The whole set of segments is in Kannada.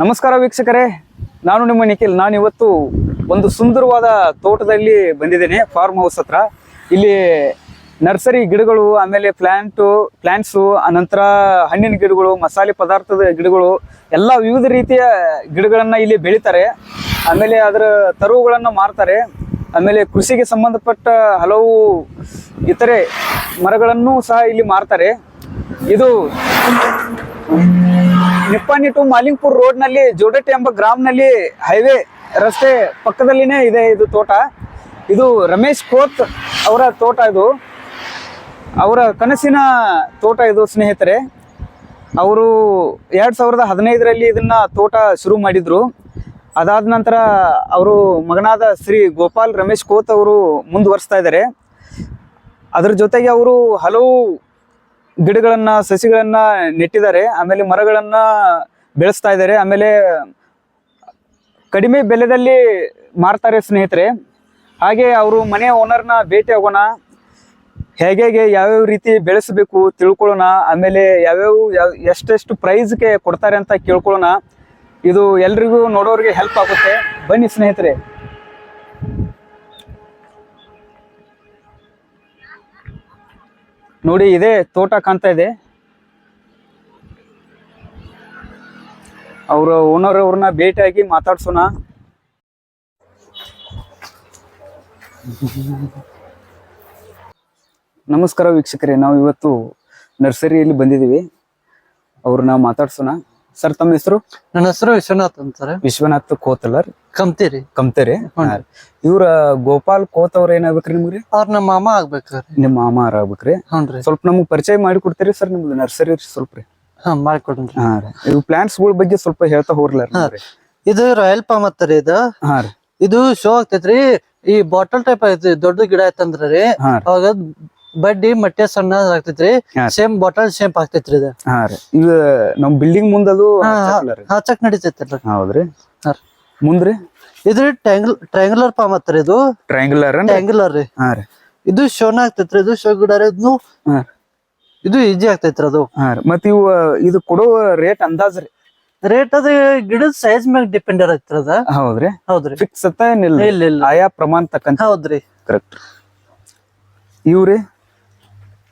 ನಮಸ್ಕಾರ ವೀಕ್ಷಕರೇ. ನಾನು ನಿಮ್ಮ ನಿಖಿಲ್. ನಾನು ಇವತ್ತು ಒಂದು ಸುಂದರವಾದ ತೋಟದಲ್ಲಿ ಬಂದಿದ್ದೇನೆ ಫಾರ್ಮ್ ಹೌಸ್ ಹತ್ರ. ಇಲ್ಲಿ ನರ್ಸರಿ ಗಿಡಗಳು, ಆಮೇಲೆ ಪ್ಲ್ಯಾಂಟು ಪ್ಲ್ಯಾಂಟ್ಸು ಅನಂತರ ಹಣ್ಣಿನ ಗಿಡಗಳು, ಮಸಾಲೆ ಪದಾರ್ಥದ ಗಿಡಗಳು, ಎಲ್ಲ ವಿವಿಧ ರೀತಿಯ ಗಿಡಗಳನ್ನು ಇಲ್ಲಿ ಬೆಳೀತಾರೆ. ಆಮೇಲೆ ಅದರ ತರುವುಗಳನ್ನು ಮಾರ್ತಾರೆ. ಆಮೇಲೆ ಕೃಷಿಗೆ ಸಂಬಂಧಪಟ್ಟ ಹಲವು ಇತರೆ ಮರಗಳನ್ನು ಸಹ ಇಲ್ಲಿ ಮಾರ್ತಾರೆ. ಇದು ನಿಪ್ಪಾಣಿ ಟು ಮಾಲಿಂಗ್ಪುರ್ ರೋಡ್ನಲ್ಲಿ ಜೋಡಟ್ಟಿ ಎಂಬ ಗ್ರಾಮ್ನಲ್ಲಿ ಹೈವೇ ರಸ್ತೆ ಪಕ್ಕದಲ್ಲಿನೇ ಇದೆ ಇದು ತೋಟ. ಇದು ರಮೇಶ್ ಕೋತ್ ಅವರ ತೋಟ ಇದು. ಅವರ ಕನಸಿನ ತೋಟ ಇದು, ಸ್ನೇಹಿತರೆ. ಅವರು ಎರಡು ಸಾವಿರದ ಹದಿನೈದರಲ್ಲಿ ಇದನ್ನ ತೋಟ ಶುರು ಮಾಡಿದ್ರು. ಅದಾದ ನಂತರ ಅವರು ಮಗನಾದ ಶ್ರೀ ಗೋಪಾಲ್ ರಮೇಶ್ ಕೋತ್ ಅವರು ಮುಂದುವರಿಸ್ತಾ ಇದ್ದಾರೆ. ಅದರ ಜೊತೆಗೆ ಅವರು ಹಲವು ಗಿಡಗಳನ್ನ, ಸಸಿಗಳನ್ನ ನೆಟ್ಟಿದ್ದಾರೆ. ಆಮೇಲೆ ಮರಗಳನ್ನ ಬೆಳೆಸ್ತಾ ಇದ್ದಾರೆ. ಆಮೇಲೆ ಕಡಿಮೆ ಬೆಲೆದಲ್ಲಿ ಮಾರ್ತಾರೆ ಸ್ನೇಹಿತರೆ. ಹಾಗೆ ಅವರು ಮನೆ ಓನರ್ನ ಭೇಟಿ ಆಗೋಣ. ಹೇಗೆ ಹೇಗೆ ಯಾವ್ಯಾವ ರೀತಿ ಬೆಳೆಸಬೇಕು ತಿಳ್ಕೊಳ್ಳೋಣ. ಆಮೇಲೆ ಯಾವ್ಯಾವ, ಯಾವ, ಎಷ್ಟೆಷ್ಟು ಪ್ರೈಸ್ಗೆ ಕೊಡ್ತಾರೆ ಅಂತ ಕೇಳ್ಕೊಳ್ಳೋಣ. ಇದು ಎಲ್ರಿಗೂ ನೋಡೋರಿಗೆ ಹೆಲ್ಪ್ ಆಗುತ್ತೆ. ಬನ್ನಿ ಸ್ನೇಹಿತರೆ. ನೋಡಿ, ಇದೆ ತೋಟ ಕಾಣ್ತಾ ಇದೆ. ಅವರ ಓನರ್ ಅವ್ರನ್ನ ಭೇಟಿಯಾಗಿ ಮಾತಾಡ್ಸೋಣ. ನಮಸ್ಕಾರ ವೀಕ್ಷಕರೇ ನಾವು ಇವತ್ತು ನರ್ಸರಿಯಲ್ಲಿ ಬಂದಿದ್ದೀವಿ. ಅವ್ರನ್ನ ಮಾತಾಡ್ಸೋಣ. ಸರ್ ತಮ್ಮ ಹೆಸರು? ನನ್ನ ಹೆಸರು ವಿಶ್ವನಾಥ್ ಅಂತಾರೆ ವಿಶ್ವನಾಥ್ ಕೋತಲರ್. ಕಮ್ತೀರಿ. ಕಮ್ತೇರಿ? ಇವ್ರ ಗೋಪಾಲ್ ಕೋತ್ ಅವ್ರ ಏನಾಗ್ಬೇಕ್ರಿ ನಿಮ್ಗೆ? ಅವ್ರ ನಮ್ಮ ಮಾಮ ಆಗ್ಬೇಕ್ರಿ ನಿಮ್ಮ ಮಾಮ ಆಗ್ಬೇಕ್ರಿ. ಹ್ಞೂನ್ರಿ ಸ್ವಲ್ಪ ನಮ್ಗೆ ಪರಿಚಯ ಮಾಡಿ ಕೊಡ್ತೀರಿ ಸರ್ ನಿಮ್ದು ನರ್ಸರಿ ಸ್ವಲ್ಪ ರೀ. ಹಾ ಮಾಡ್ಕೊಡ್ರಿ ಹಾ ರೀ. ಇವು ಪ್ಲಾಂಟ್ಸ್ಗಳ ಬಗ್ಗೆ ಸ್ವಲ್ಪ ಹೇಳ್ತಾ ಹೋಗ್ರಲ್ಲ ರೀ. ಇದು ರಾಯಲ್ ಪಾಮ್ ಅತ್ತರಿ ಇದು. ಹಾ ರೀ. ಇದು ಶೋ ಆಗ್ತೈತ್ರಿ. ಈ ಬಾಟಲ್ ಟೈಪ್ ಐತಿ ದೊಡ್ಡ ಗಿಡ ಆಯ್ತಂದ್ರಿ ಅವಾಗ ಬಡ್ಡಿ ಮಟ್ಟೆ ಸಣ್ಣ ಆಗ್ತೈತ್ರಿ. ಸೇಮ್ ಬಾಟಲ್ ಶೇಪ್ ಆಗ್ತೈತ್ರಿ ಇದು. ಹಾ ರೀ. ನಮ್ ಬಿಲ್ಡಿಂಗ್ ಮುಂದದು ಹಾ, ಚಕ್ ನಡಿತೈತ್ರಿ. ಹೌದ್ರಿ. ಹಾ ರೀ. ಮುಂದ್ರಿ? ಇದ್ರಿ ಟ್ಯಾಂಗಲ್ ಟ್ರಯಾಂಗುಲರ್ ಪಾಮ್ ಹತ್ತರಿ ಇದು. ಟ್ರಯಾಂಗುಲರ್ ಟ್ಯಾಂಗುಲರ್ ರೀ. ಹಾ ರೀ. ಇದು ಶೋನ ಆಗ್ತೈತ್ರಿ ಇದು ಶೋ ಗಿಡ ರೀ ಇದನ್ನು ಹಾ ಇದು ಈಜಿ ಆಗ್ತೈತ್ರಿ ಅದು. ಹಾ ರೀ. ಮತ್ ಇವು ಇದು ಕೊಡೋ ರೇಟ್ ಅಂದಾಜ್ ರೀ? ರೇಟ್ ಅದ ಗಿಡದ ಸೈಜ್ ಮ್ಯಾಗ ಡಿಪೆಂಡ್ ಇರತ್ರಿ ಅದ. ಹೌದ್ರಿ? ಹೌದ್ರಿ. ಫಿಕ್ಸ್ ಅತ್ತ ಏನಿಲ್ಲ ಇಲ್ಲ ಇಲ್ಲ ಆಯಾ ಪ್ರಮಾಣ ತಕ್ಕಂತ ಹೌದ್ರಿ. ಕರೆಕ್ಟ್ ಇವ್ರಿ?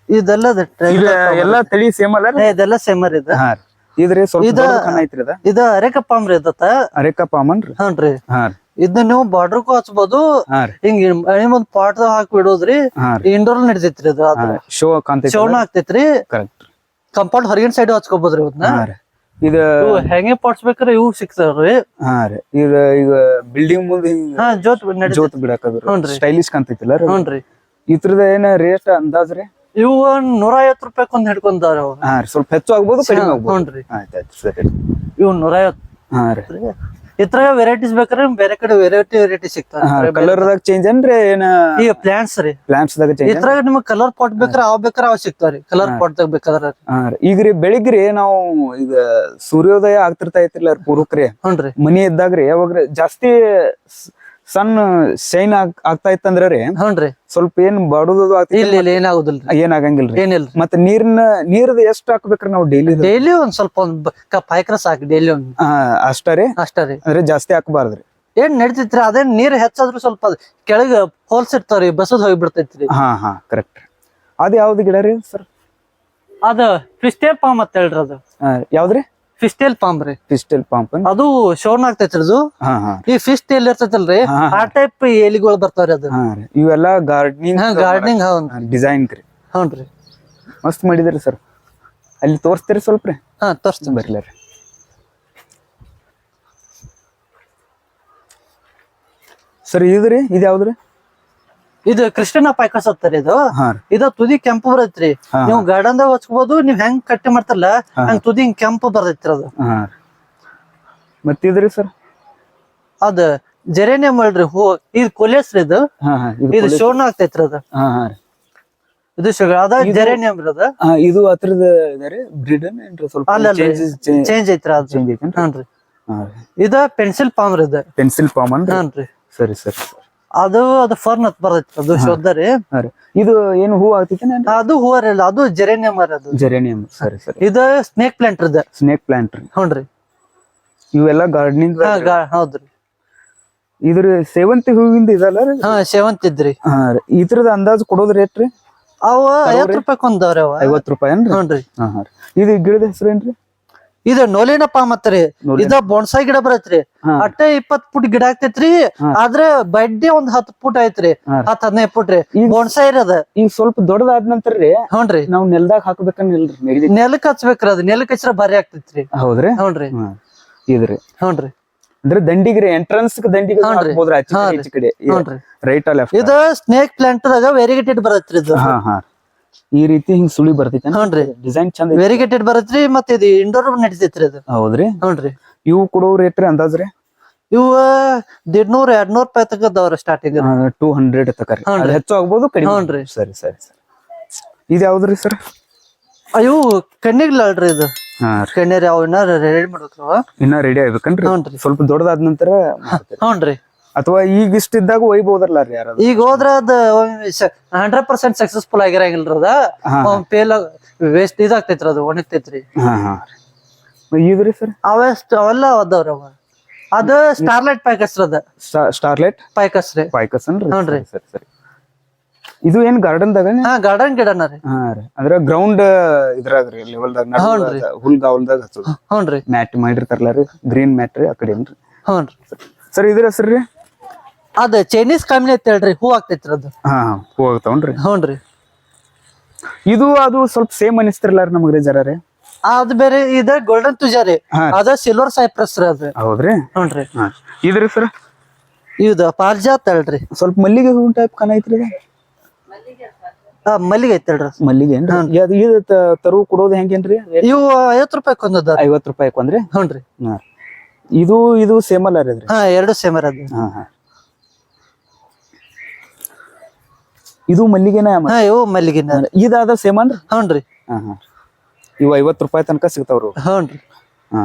ಇದೆಲ್ಲ ಅದ triangular ಎಲ್ಲಾ ತಳಿ ಸೇಮ್ ಅಲ್ಲ? ರೀ? ಇದೆಲ್ಲ ಸೇಮರ್ ಇದ. ಹಾ ರೀ. ಇದ್ರಿ ಸ್ವಲ್ಪ ಇದ- ದೊಡ್ಡ ಕಣ ಐತ್ರಿ ಅದ ಇದ ಅರೇಕ ಪಾಮ್ ರೀ. ಇದತ್ತ ಅರೇಕ ಪಾಮನ್ ರೀ. ಹ್ಞೂನ್ರಿ ಹಾ ರೀ. ಇದನ್ನ ನೀವು ಬಾರ್ಡರ್ಗೂ ಹಚ್ಬೋದು ಹಾ ರೀ. ಹಿಂಗ್ ಮನಿ ಮುಂದ್ ಪಾಟ್ ಹಾಕಿ ಬಿಡೋದ್ರಿ ಹಾ ರೀ. ಇಂಡೋರ್ ನಡಿತೈತ್ರಿ ಇದು ಹಾ ಶೋ ಕಾಂತೈತಿ ಚೌಣ ಆಗ್ತೈತ್ರಿ ಕರೆಕ್ಟ್ ಕಂಪೌಂಡ್ ಹೊರಗಿನ ಸೈಡ್ ಹಚ್ಕೋಬೋದ್ರಿ ಇವನ್ನ ಹಾ ರೀ. ಇದು ಇವು ಹೆಂಗೆ ಪಾಟ್ಸ್ ಬೇಕ್ರಿ ಇವು ಸಿಗ್ತಾವ್ರಿ. ಹಾ ರೀ. ಈಗ ಈಗ ಬಿಲ್ಡಿಂಗ್ ಮುಂದೆ ಹಿಂಗ ಹಾ ಜೋತ್ ನಡಿ ಜೋತ್ ಬಿಡಾಕದ್ರ ಹ್ಞೂನ್ರಿ. ಸ್ಟೈಲಿಶ್ ಕಾಣ್ತೈತಿಲ್ಲ ರೀ ಹ್ಞೂನ್ರಿ ಇದ್ರದ ಏನ ರೇಟ್ ಅಂದಾಜ್ ರೀ? ಇವು ಒಂದ್ ನೂರ ಐವತ್ ರೂಪಾಯಿ ಒಂದ್ ಹಿಡ್ಕೊಂತಾರ ಅವು ಹಾ ರೀ ಸ್ವಲ್ಪ ಹೆಚ್ಚು ಆಗ್ಬೋದು ಕಡಿಮೆ ಆಗ್ಬೋದು. ಸರಿ ಇವು ನೂರ ಐವತ್ ಹಾ ರೀ. ವೆರೈಟಿಸ್ ವೆರೈಟೀಸ್ ಬೇಕಾದ್ರೆ ಬೇರೆ ಕಡೆ ವೆರೈಟಿ ವೆರೈಟಿ ಸಿಗ್ತಾರೆ ಸಿಗ್ತಾವ ಕಲರ್ ದಾಗ ಚೇಂಜ್ ಏನ್ರಿ ಏನ? ಈಗ ಪ್ಲಾಂಟ್ಸ್ ರೀ. ಪ್ಲಾಂಟ್ಸ್ ದಾಗ ಚೇಂಜ್ ನಿಮಗ್ ಕಲರ್ ಪಾಟ್ ಬೇಕಾರೆ ಅವ್ ಬೇಕಾರೆ ಅವ್ ಸಿಗ್ತಾವ್ರಿ ಕಲರ್ ಪಾಟ್ ದಾಗ ಬೇಕಾದ್ರ ಈಗ ರೀ ಬೆಳಿಗ್ರಿ ನಾವು ಈಗ ಸೂರ್ಯೋದಯ ಆಗ್ತಿರ್ತಾ ಐತಿರ್ಲ ಪೂರ್ವಕ್ರಿ. ಹೌನ್ರಿ ಮನಿ ಇದ್ದಾಗ್ರಿ ಯಾವಾಗ್ರಿ ಜಾಸ್ತಿ ಸಣ್ಣ ಶೈನ್ ಆಗ್ತಾ ಇತ್ತಂದ್ರ ರೀ ಸ್ವಲ್ಪ ಏನ್ ಬಡದು ಇಲ್ಲ ಇಲ್ಲ ಏನಾಗುದಿಲ್ರಿ. ಏನಾಗಂಗಿಲ್ರಿ? ಏನಿಲ್ಲ ಮತ್ತೆ ನೀರಿನ ನೀರದ ಎಷ್ಟ್ ಹಾಕ್ಬೇಕ್ರಿ ನಾವು ಡೈಲಿ ಡೈಲಿ ಒಂದ್ ಸ್ವಲ್ಪ ಒಂದ್ ಕಪ್ ಹಾಕ್ರ ಸಾಕು ಡೈಲಿ ಒಂದ್. ಅಷ್ಟೇ ರೀ? ಅಷ್ಟ ರೀ. ಅಂದ್ರೆ ಜಾಸ್ತಿ ಹಾಕಬಾರ್ದ್ರಿ. ಏನ್ ನಡೀತೈತ್ರಿ ಅದೇನ್ ನೀರ್ ಹೆಚ್ಚಾದ್ರೂ ಸ್ವಲ್ಪ ಅದ್ ಕೆಳಗ ಹೋಲ್ಸ್ ಇರ್ತಾವ್ರಿ ಬಸದ್ ಹೋಗಿ ಬಿಡ್ತೈತ್ರಿ ಹಾ ಹಾ ಕರೆಕ್ಟ್ ಅದ್ ಯಾವ್ದು ಗಿಡ ರೀ ಸರ್ ಅದ ಫಿಸ್ಟೇಲ್ ಪಾಮ್ ಅಂತ ಹೇಳ್ರಿ ಅದು. ಯಾವ್ದ್ರಿ? ಫಿಸ್ಟೇಲ್ ಪಾಂಪ್ ರೀ. ಪಿಸ್ಟಲ್ ಪಾಂಪ್ ಅದು ಶೋರ್ನ್ ಆಗ್ತೈತ್ರಿ ಅದು. ಹಾ ಹಾ. ಈ ಫಿಸ್ಟ್ ಟೇಲ್ ಇರ್ತೈತಲ್ರಿ ಹಾ, ಆ ಟೈಪ್ ಎಲಿಗಳು ಬರ್ತಾವ್ರಿ ಅದು. ಹಾ ರೀ. ಇವೆಲ್ಲ ಗಾರ್ಡನಿಂಗ್ ಹಾ ಗಾರ್ಡನಿಂಗ್ ಹೌನ್ ಡಿಸೈನ್ ರೀ. ಹೌನ್ರಿ ಮಸ್ತ್ ಮಾಡಿದ್ರಿ ಸರ್ ಅಲ್ಲಿ ತೋರಿಸ್ತೀರಿ ಸ್ವಲ್ಪ ರೀ. ಹಾ ತೋರಿಸ್ತೀನಿ. ಬರ್ಲ ರೀ. ಸರ್ ಇದ್ರಿ? ಇದು ಯಾವ್ದ್ರಿ ಇದು ಕೃಷ್ಣನ ಪೈಕಸ್ ಹತ್ತಾರಿ ಇದು. ಇದು ತುದಿ ಕೆಂಪು ಬರತ್ರಿ. ನೀವು ಗಾರ್ಡನ್ ದಾಗ ಹಚ್ಕೋಬಹುದು ನೀವ್ ಹೆಂಗ್ ಕಟ್ಟಿ ಮಾಡ್ತಾರಲ್ಲ ಹಂಗ್ ತುದಿ ಹಿಂಗ್ ಕೆಂಪು ಬರ್ತೈತ್ರಿ ಅದು. ಮತ್ತಿದ್ರಿ ಸರ್? ಅದ ಜೆರೇನಿಯಂ ಅಲ್ರಿ ಹೂ ಇದು ಕೊಲೆಸ್ರಿ ಇದು. ಇದು ಶೋನ್ ಆಗ್ತೈತ್ರಿ ಅದು. ಇದು ಶುಗರ್ ಅದ ಜೆರೇನಿಯಂ ರೀ ಇದು ಬ್ರೀಡ್ ಸ್ವಲ್ಪ ಚೇಂಜ್ ಐತ್ರಿ ಅದು. ಚೇಂಜ್ ಇದ ಪೆನ್ಸಿಲ್ ಪಾಮ್ ರೀ. ಇದು ಪೆನ್ಸಿಲ್ ಪಾಮ್ ಅನ್ರಿ ಸರಿ ಸರಿ. ಅದು ಅದು ಫರ್ನ್ ಹತ್ ಬರ್ತೈತಿ ಅದು ಶುದ್ಧ ರೀ. ಇದು ಏನು ಹೂ ಆಗ್ತೈತಿ ಅದು ಹೂವ ರೀ ಅದು ಜೆರೇನಿಯಂ ಅದು. ಜೆರೇನಿಯಂ ಸರಿ ಸರಿ. ಇದು ಸ್ನೇಕ್ ಪ್ಲಾಂಟ್ ಇದೆ. ಸ್ನೇಕ್ ಪ್ಲಾಂಟ್ ರೀ. ಹ್ಞೂನ್ರಿ ಇವೆಲ್ಲ ಗಾರ್ಡನಿಂಗ್ ಹಾ ಗಾ- ಹೌದ್ರಿ ಇದ್ರ ಸೇವಂತಿ ಹೂವಿಂದ ಇದಲ್ಲ ರೀ? ಹಾ ಸೇವಂತಿ ಇದ್ರಿ. ಹಾ ಇದ್ರದ ಅಂದಾಜು ಕೊಡೋದ್ ರೇಟ್ ರೀ? ಅವ ಐವತ್ ರೂಪಾಯಿ ಕೊಂದವ್ರಿ ಅವ. ಐವತ್ ರೂಪಾಯಿ ಏನ್ರಿ ಹ್ಞೂನ್ರಿ ಹಾ ಹಾ ರೀ. ಇದು ಗಿಡದ ಹೆಸರೇನ್ರಿ ಇದು ನೋಲಿನಪ್ಪ ಮತ್ತ್ರಿ ಇದ ಬೊನ್ಸಾಯಿ ಗಿಡ ಬರತ್ರಿ. ಅಟ್ಟೆ ಇಪ್ಪತ್ ಪುಟ್ ಗಿಡ ಆಗ್ತೈತ್ರಿ. ಆದ್ರೆ ಬಡ್ಡಿ ಒಂದ್ ಹತ್ ಪುಟ್ ಐತ್ರಿ. ಹತ್ ಹದಿನೈದು ಫುಟ್ ರೀ. ಬೊನ್ಸಾಯಿ ಇರದ ಈಗ ಸ್ವಲ್ಪ ದೊಡ್ಡದಾದ ನಂತರ ರೀ ಹ್ಞೂನ್ರಿ ನಾವ್ ನೆಲ್ದಾಗ ನೆಗಡಿ. ನೆಲಕ್ ಹಚ್ಬೇಕ್ರಿ ಅದ್. ನೆಲಕ್ ಹಚ್ಚಿರ ಭಾರಿ ಆಗ್ತೈತ್ರಿ. ಹೌದ್ರಿ? ಹ್ಞೂನ್ರಿ ಇದ್ರಿ. ಹ್ಞೂನ್ರಿ ಅಂದ್ರೆ ದಂಡಿಗ್ರಿ ಎಂಟ್ರನ್ಸ್ ದಂಡಿಗೆ ಕಡೆ ರೈಟ್ ಲೆಫ್ಟ್ ಇದು ಸ್ನೇಕ್ ಪ್ಲಾಂಟ್ ದಾಗ ವೆರಿಗೇಟೆಡ್ ಬರತ್ರಿ ಇದು. ಹಾ ಹಾ. ಈ ರೀತಿ ಹಿಂಗ್ ಸುಳಿ ಬರ್ತೈತೆ ಹ್ಞೂನ್ರಿ. ಡಿಸೈನ್ ಚಂದ. ವೆರಿಗೇಟೆಡ್ ಬರತ್ರಿ ಮತ್ತೆ ಇದು ಇಂಡೋರ್ ನಡೀತೈತ್ರಿ ಅದು. ಹೌದ್ರಿ? ಹ್ಞೂನ್ರಿ. ಇವು ಕೊಡೋ ರೇಟ್ ರೀ ಅಂದಾಜ್ರಿ ಇವ ದಿಡ್ನೂರ್ ಎರಡ್ನೂರ್ ರೂಪಾಯಿ ತಗದವ್ರ ಸ್ಟಾರ್ಟಿಂಗ್ ಟೂ ಹಂಡ್ರೆಡ್. ಅದು ಹೆಚ್ಚು ಆಗ್ಬೋದು ಕಡಿಮೆ ಹ್ಞೂನ್ರಿ. ಸರಿ ಸರಿ ಸರಿ. ಇದು ಯಾವ್ದ್ರಿ ಸರ್ ಅಯ್ಯೋ ಕಣ್ಣಿಗೆ ಅಲ್ರಿ ಇದು. ಕಣ್ಣೀರ್ ಯಾವ ಇನ್ನ ರೆಡಿ ಮಾಡ್ಬೇಕು ಇನ್ನ ರೆಡಿ ಆಗ್ಬೇಕನ್ರಿ. ಸ್ವಲ್ಪ ದೊಡ್ಡದಾದ ನಂತರ ಹೌನ್ರಿ ಹ್ಞೂನ್ರಿ. ಅಥವಾ ಈಗ ಇಷ್ಟಿದ್ದಾಗ ಇದ್ದಾಗ ರೀ ಯಾರು ಈಗ ಹೋದ್ರ ಅದ ಹಂಡ್ರೆಡ್ ಪರ್ಸೆಂಟ್ ಸಕ್ಸಸ್ಫುಲ್ ಆಗಿರಂಗಿಲ್ಲ ಅದ. ಫೇಲ್ ವೇಸ್ಟ್ ಇದಾಗ್ತೈತ್ರಿ ಅದು ಒಣಗ್ತೈತ್ರಿ ಹಾ ಹಾ. ಇದ್ರಿ ಸರ್? ಅವೆಸ್ಟ್ ಅವೆಲ್ಲ ಅದಾವ್ರಿ ಅವ. ಅದ ಸ್ಟಾರ್ಲೈಟ್ ಪ್ಯಾಕಸ್ ಅದ. ಸ್ಟಾರ್ಲೈಟ್ ಪ್ಯಾಕಸ್ ರೀ. ಪಾಯ್ಕಸ್ ಅನ್ರಿ? ಹ್ಞೂನ್ರಿ. ಸರಿ ಸರಿ ಇದು ಏನ್ ಗಾರ್ಡನ್ದಾಗ ಹಾ ಗಾರ್ಡನ್ ಗಿಡನ ರೀ. ಹಾ ರೀ. ಅಂದ್ರೆ ಗ್ರೌಂಡ್ ಇದ್ರಾಗ ರೀ ಲೆವೆಲ್ದಾಗ ಹ್ಞೂನ್ರಿ. ಹುಲ್ಗಾವಲ್ದಾಗ ಹಚ್ಚೋದು. ಹ್ಞೂನ್ರಿ ಮ್ಯಾಟ್ ಮಾಡಿರ್ತಾರಲ್ಲ ರೀ ಗ್ರೀನ್ ಮ್ಯಾಟ್ ರೀ ಆ ಕಡೆ ಏನ್ರಿ? ಹ್ಞೂನ್ರಿ ಸರ್ ಇದ್ರ ಹೆಸರು ರೀ? ಅದ ಚೈನೀಸ್ ಕಾಮಿನಿ ಅಂತ ಹೇಳ್ರಿ ಹೂ ಆಗ್ತೈತ್ರಿ ಅದು. ಹಾ ಹಾ ಆಗ್ತಾವನ್ರಿ. ಹ್ಞೂನ್ರಿ ಇದು ಅದು ಸ್ವಲ್ಪ ಸೇಮ್ ಅನಿಸ್ತಿರಲ್ಲ ನಮಗ್ರಿ ಜರ ರೀ. ಅದ್ ಬೇರೆ ಇದ ಗೋಲ್ಡನ್ ತುಜಾರಿ ಹಾ. ಅದ ಸಿಲ್ವರ್ ಸೈಪ್ರಸ್ ರೀ ಅದು. ಹೌದ್ರಿ? ಹ್ಞೂನ್ರಿ ಹಾ. ಇದ್ರಿ ಸರ್? ಇದು ಪಾರ್ಜಾತ್ ಅಲ್ರಿ ಸ್ವಲ್ಪ ಮಲ್ಲಿಗೆ ಹೂ ಟೈಪ್ ಕಾಣ ಐತ್ರಿ ಇದು? ಆ, ಮಲ್ಲಿಗೆ ಐತಲ್ರಿ ಮಲ್ಲಿಗೆ ಏನ್ರಿ? ಅದು ಇದು ತ- ತರು ಕೊಡೋದು ಹೆಂಗೇನ್ರಿ ಇವು ಐವತ್ ರೂಪಾಯಿ ಕೊಂದದ ಐವತ್ತು ರೂಪಾಯಿ ಕೊಂದ್ರಿ? ಹ್ಞೂನ್ರಿ ಹಾ ಇದು ಇದು ಸೇಮ್ ಅಲ್ಲ ರೀ ಹಾ ಎರಡು ಸೇಮ್ ಅದು. ಹಾ ಹಾ. ಇದು ಮಲ್ಲಿಗೆನ ಹಾ ಇವು ಮಲ್ಲಿಗಿನ. ಇದಾದ ಸೇಮ್ ಅನ್ರಿ ಹ್ಞೂನ್ರಿ ಹಾ ಹಾ. ಇವು ಐವತ್ತು ರೂಪಾಯಿ ತನಕ ಸಿಗ್ತಾವ್ರಿ. ಹೌನ್ರಿ ಹ್ಞೂನ್ರಿ ಹಾ.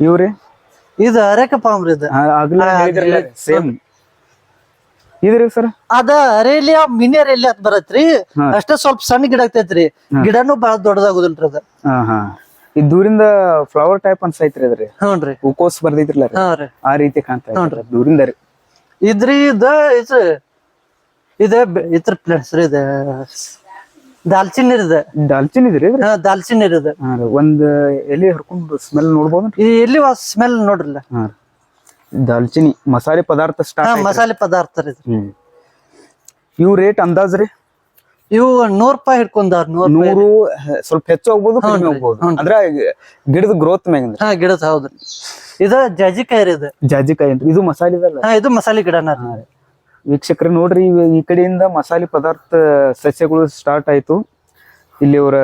ಇವ್ರಿ? ಇದು ಅರೇಕ ಪಾಮ್ ರೀ ಇದು. ಸೇಮ್. ಇದ್ರಿ ಸರ್? ಅದ ಅರೇಲಿಯಾ ಮಿನಿ ಅರೇಲಿ ಅಂತ ಬರತ್ರಿ. ಅಷ್ಟೇ ಸ್ವಲ್ಪ ಸಣ್ಣ ಗಿಡ ಆಗ್ತೈತ್ರಿ. ಗಿಡನು ಬಹಳ ದೊಡ್ಡದಾಗುದಿಲ್ರಿ ಅದ. ಈ ದೂರಿಂದ ಫ್ಲವರ್ ಟೈಪ್ ಅನ್ಸೈತ್ರಿ ಅದ್ರಿ. ಹ್ಞೂನ್ರಿ ಹೂಕೋಸ್ ಬರ್ದೈತ್ರಲ್ಲ ರೀ. ಹಾ ರೀ. ಆ ರೀತಿ ಕಾಣ್ತಾ ದೂರಿಂದ ರೀ. ಇದ್ರಿ ಇದ ಇದು ಇತರ ಇದ್ರ ಪ್ಲೇಸ್ ರೀ ಇದು. ದಾಲ್ಚಿನ್ನಿ ಇರದ ದಾಲ್ಚಿನ್ ಇದ್ರಿ ದಾಲ್ಚಿನ್ ರೀ ಒಂದ್ ಎಲೆ ಹರ್ಕೊಂಡು ಸ್ಮೆಲ್ ನೋಡ್ಬೋದು ಎಲ್ಲಿ ಸ್ಮೆಲ್ ನೋಡ್ರಲ್ಲ. ದಾಲ್ಚಿನಿ ಮಸಾಲೆ ಪದಾರ್ಥ ಸ್ಟಾರ್ಟ್ ಮಸಾಲೆ ಪದಾರ್ಥ ರೀ ಇವು ರೇಟ್ ಅಂದಾಜ್ ರೀ? ಇವು ನೂರ್ ರೂಪಾಯಿ ಹಿಡ್ಕೊಂಡಾರ ನೂರ್ ನೂರು ಸ್ವಲ್ಪ ಹೆಚ್ಚು ಹೋಗ್ಬೋದು ಕಡಿಮೆ ಹೋಗ್ಬೋದು ಅಂದ್ರೆ ಗಿಡದ ಗ್ರೋತ್ ಮ್ಯಾಗ ಹಾ ಗಿಡದ ಹೌದ್ರಿ ಇದ ಜಾಜಿಕಾಯಿ ರೀ ಇದು. ಜಾಜಿಕಾಯಿ ಇದು ಮಸಾಲೆ ಇದು ಮಸಾಲೆ ಗಿಡನ ರೀ. ವೀಕ್ಷಕರೇ ನೋಡ್ರಿ ಈ ಕಡೆಯಿಂದ ಮಸಾಲೆ ಪದಾರ್ಥ ಸಸ್ಯಗಳು ಸ್ಟಾರ್ಟ್ ಆಯ್ತು. ಇಲ್ಲಿ ಅವರ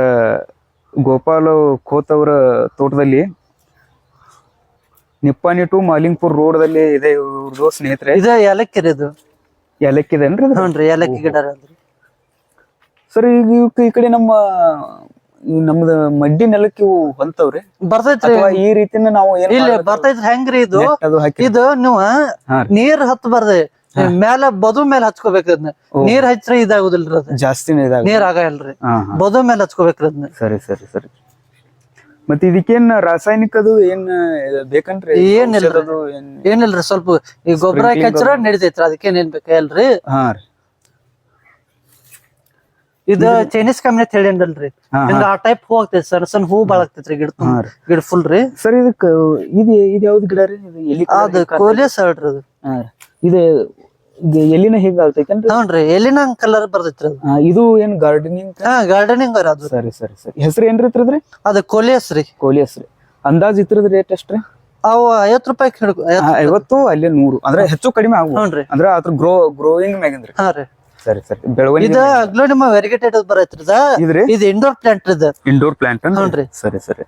ಗೋಪಾಲ ಖೋತ್ ಅವರ ತೋಟದಲ್ಲಿ ನಿಪ್ಪಾನಿ ಟು ಮಾಲಿಂಗ್ಪುರ್ ರೋಡ್ದಲ್ಲಿ ಇದೆ ಇವ್ರದ್ದು ಸ್ನೇಹಿತರೆ. ಇದು ಏಲಕ್ಕಿ ರೀ ಇದು? ಇದು? ಏಲಕ್ಕಿ ಗಿಡ ರೀ ಅದ್ರಿ ಸರ್ ಈಗ ಇವಕ್ಕೆ ಈ ಕಡೆ ನಮ್ಮ ಈ ನಮ್ದ ಮಡ್ಡಿ ನೆಲಕ್ಕೆ ಇವು ಹೊಂತವ್ರಿ. ಬರ್ತೈತ್ರಿ. ಅಥವಾ ಈ ರೀತಿನ ನಾವು ಏನ್ ಇಲ್ಲ ಮಾಡ್ಬೇಕು? ಬರ್ತೈತ್ರಿ ಹೆಂಗ್ರಿ ಇದು? ಅದು ಹಾಕಿ ಇದು ನೀವು ಹಾ ರೀ. ನೀರ್ ಹತ್ ಬರ್ದೆ ಮ್ಯಾಲ ಬದು ಮೇಲೆ ಹಚ್ಕೋಬೇಕ್ರಿ ಅದನ್ನ. ನೀರ್ ಹಚ್ಚ್ರ ಇದಾಗುದಿಲ್ರಿ ಅದ. ಜಾಸ್ತಿನೇ ಇದಾಗ ನೀರ್ ಆಗಲ್ರಿ. ಬದು ಮೇಲೆ ಹಚ್ಕೋಬೇಕ್ರಿ ಅದನ್ನ. ಸರಿ ಸರಿ ಸರಿ. ಮತ್ತೆ ಇದಕ್ಕೇನ್ ರಾಸಾಯನಿಕದು ಏನ್ ಬೇಕನ್ರಿ ಏನಿಲ್ರಿ. ಔಷಧದು ಏನ್? ಏನಿಲ್ರಿ ಸ್ವಲ್ಪ ಈ ಗೊಬ್ಬರ ಹಚ್ಚಿರ ನಡಿತೈತ್ರಿ ಅದಕ್ಕೇನ್ ಏನ್ ಬೇಕಲ್ರಿ ಇದ ಚೈನೀಸ್ ಕಂಪ್ನಿ ಅಂತ ಹಿಂಗ ಆ ಟೈಪ್ ಹೂ ಆಗ್ತೈತಿ ಸಣ್ಣ ಸಣ್ಣ ಹೂ ಬಾಳ ಆಗ್ತೈತ್ರಿ ಗಿಡ. ಗಿಡ ಫುಲ್ ರೀ. ಸರ್ ಇದಕ್ಕ ಇದು ಇದು ಯಾವ್ದು ಗಿಡ ರೀ? ಅದ ಕೋಲಿಯಸ್ ಹೇಳ್ರಿ ಅದು. ಇದು ಇದು ಹೀಗ ಆಗ್ತೈತೇನ್ರಿ? ಹ್ಞೂನ್ರಿ ಎಲ್ಲಿನ ಕಲರ್ ಬರ್ತೈತ್ರಿ ಅದು? ಇದು ಏನ್ ಗಾರ್ಡನಿಂಗ್ ಹಾ ಗಾರ್ಡನಿಂಗ್ ಅದು. ಸರಿ ಸರಿ ಸರಿ. ಹೆಸರು ಏನ್ರಿ ಇತ್ರದ್ರಿ ಅದ ಕೋಲಿ ರೀ ಕೋಲಿ ಹೆಸ್ರಿ. ಅಂದಾಜ್ ಇತ್ರದ್ ರೇಟ್ ಎಷ್ಟ್ರಿ? ಅವು ಐವತ್ ರೂಪಾಯಿ ಹಿಡ್ಕೊ ಹಾ, ಐವತ್ತು ಅಲ್ಲಿ ನೂರು. ಅಂದ್ರೆ ಹೆಚ್ಚು ಕಡಿಮೆ ಆಗ್ಬೋದು. ಹ್ಞೂನ್ರಿ. ಅಂದ್ರೆ ಅದ್ರ ಗ್ರೋ ಗ್ರೋಯಿಂಗ್ ಮ್ಯಾಗಿಂದ್ರಿ. ಹಾ ರೀ. ಸರಿ ಸರಿ. ಬೆಳವಣಿಗೆ ಇದ ಅಗ್ಲೋನಿಮ ವೆರಿಗೇಟೆಡ್ ಬರೈತ್ರಿ ಇದ? ಇದ್ರಿ? ಇದು ಇಂಡೋರ್ ಪ್ಲಾಂಟ್ ಇದ. ಇಂಡೋರ್ ಪ್ಲಾಂಟ್ ಹ್ಞೂನ್ರಿ. ಸರಿ ಸರಿ.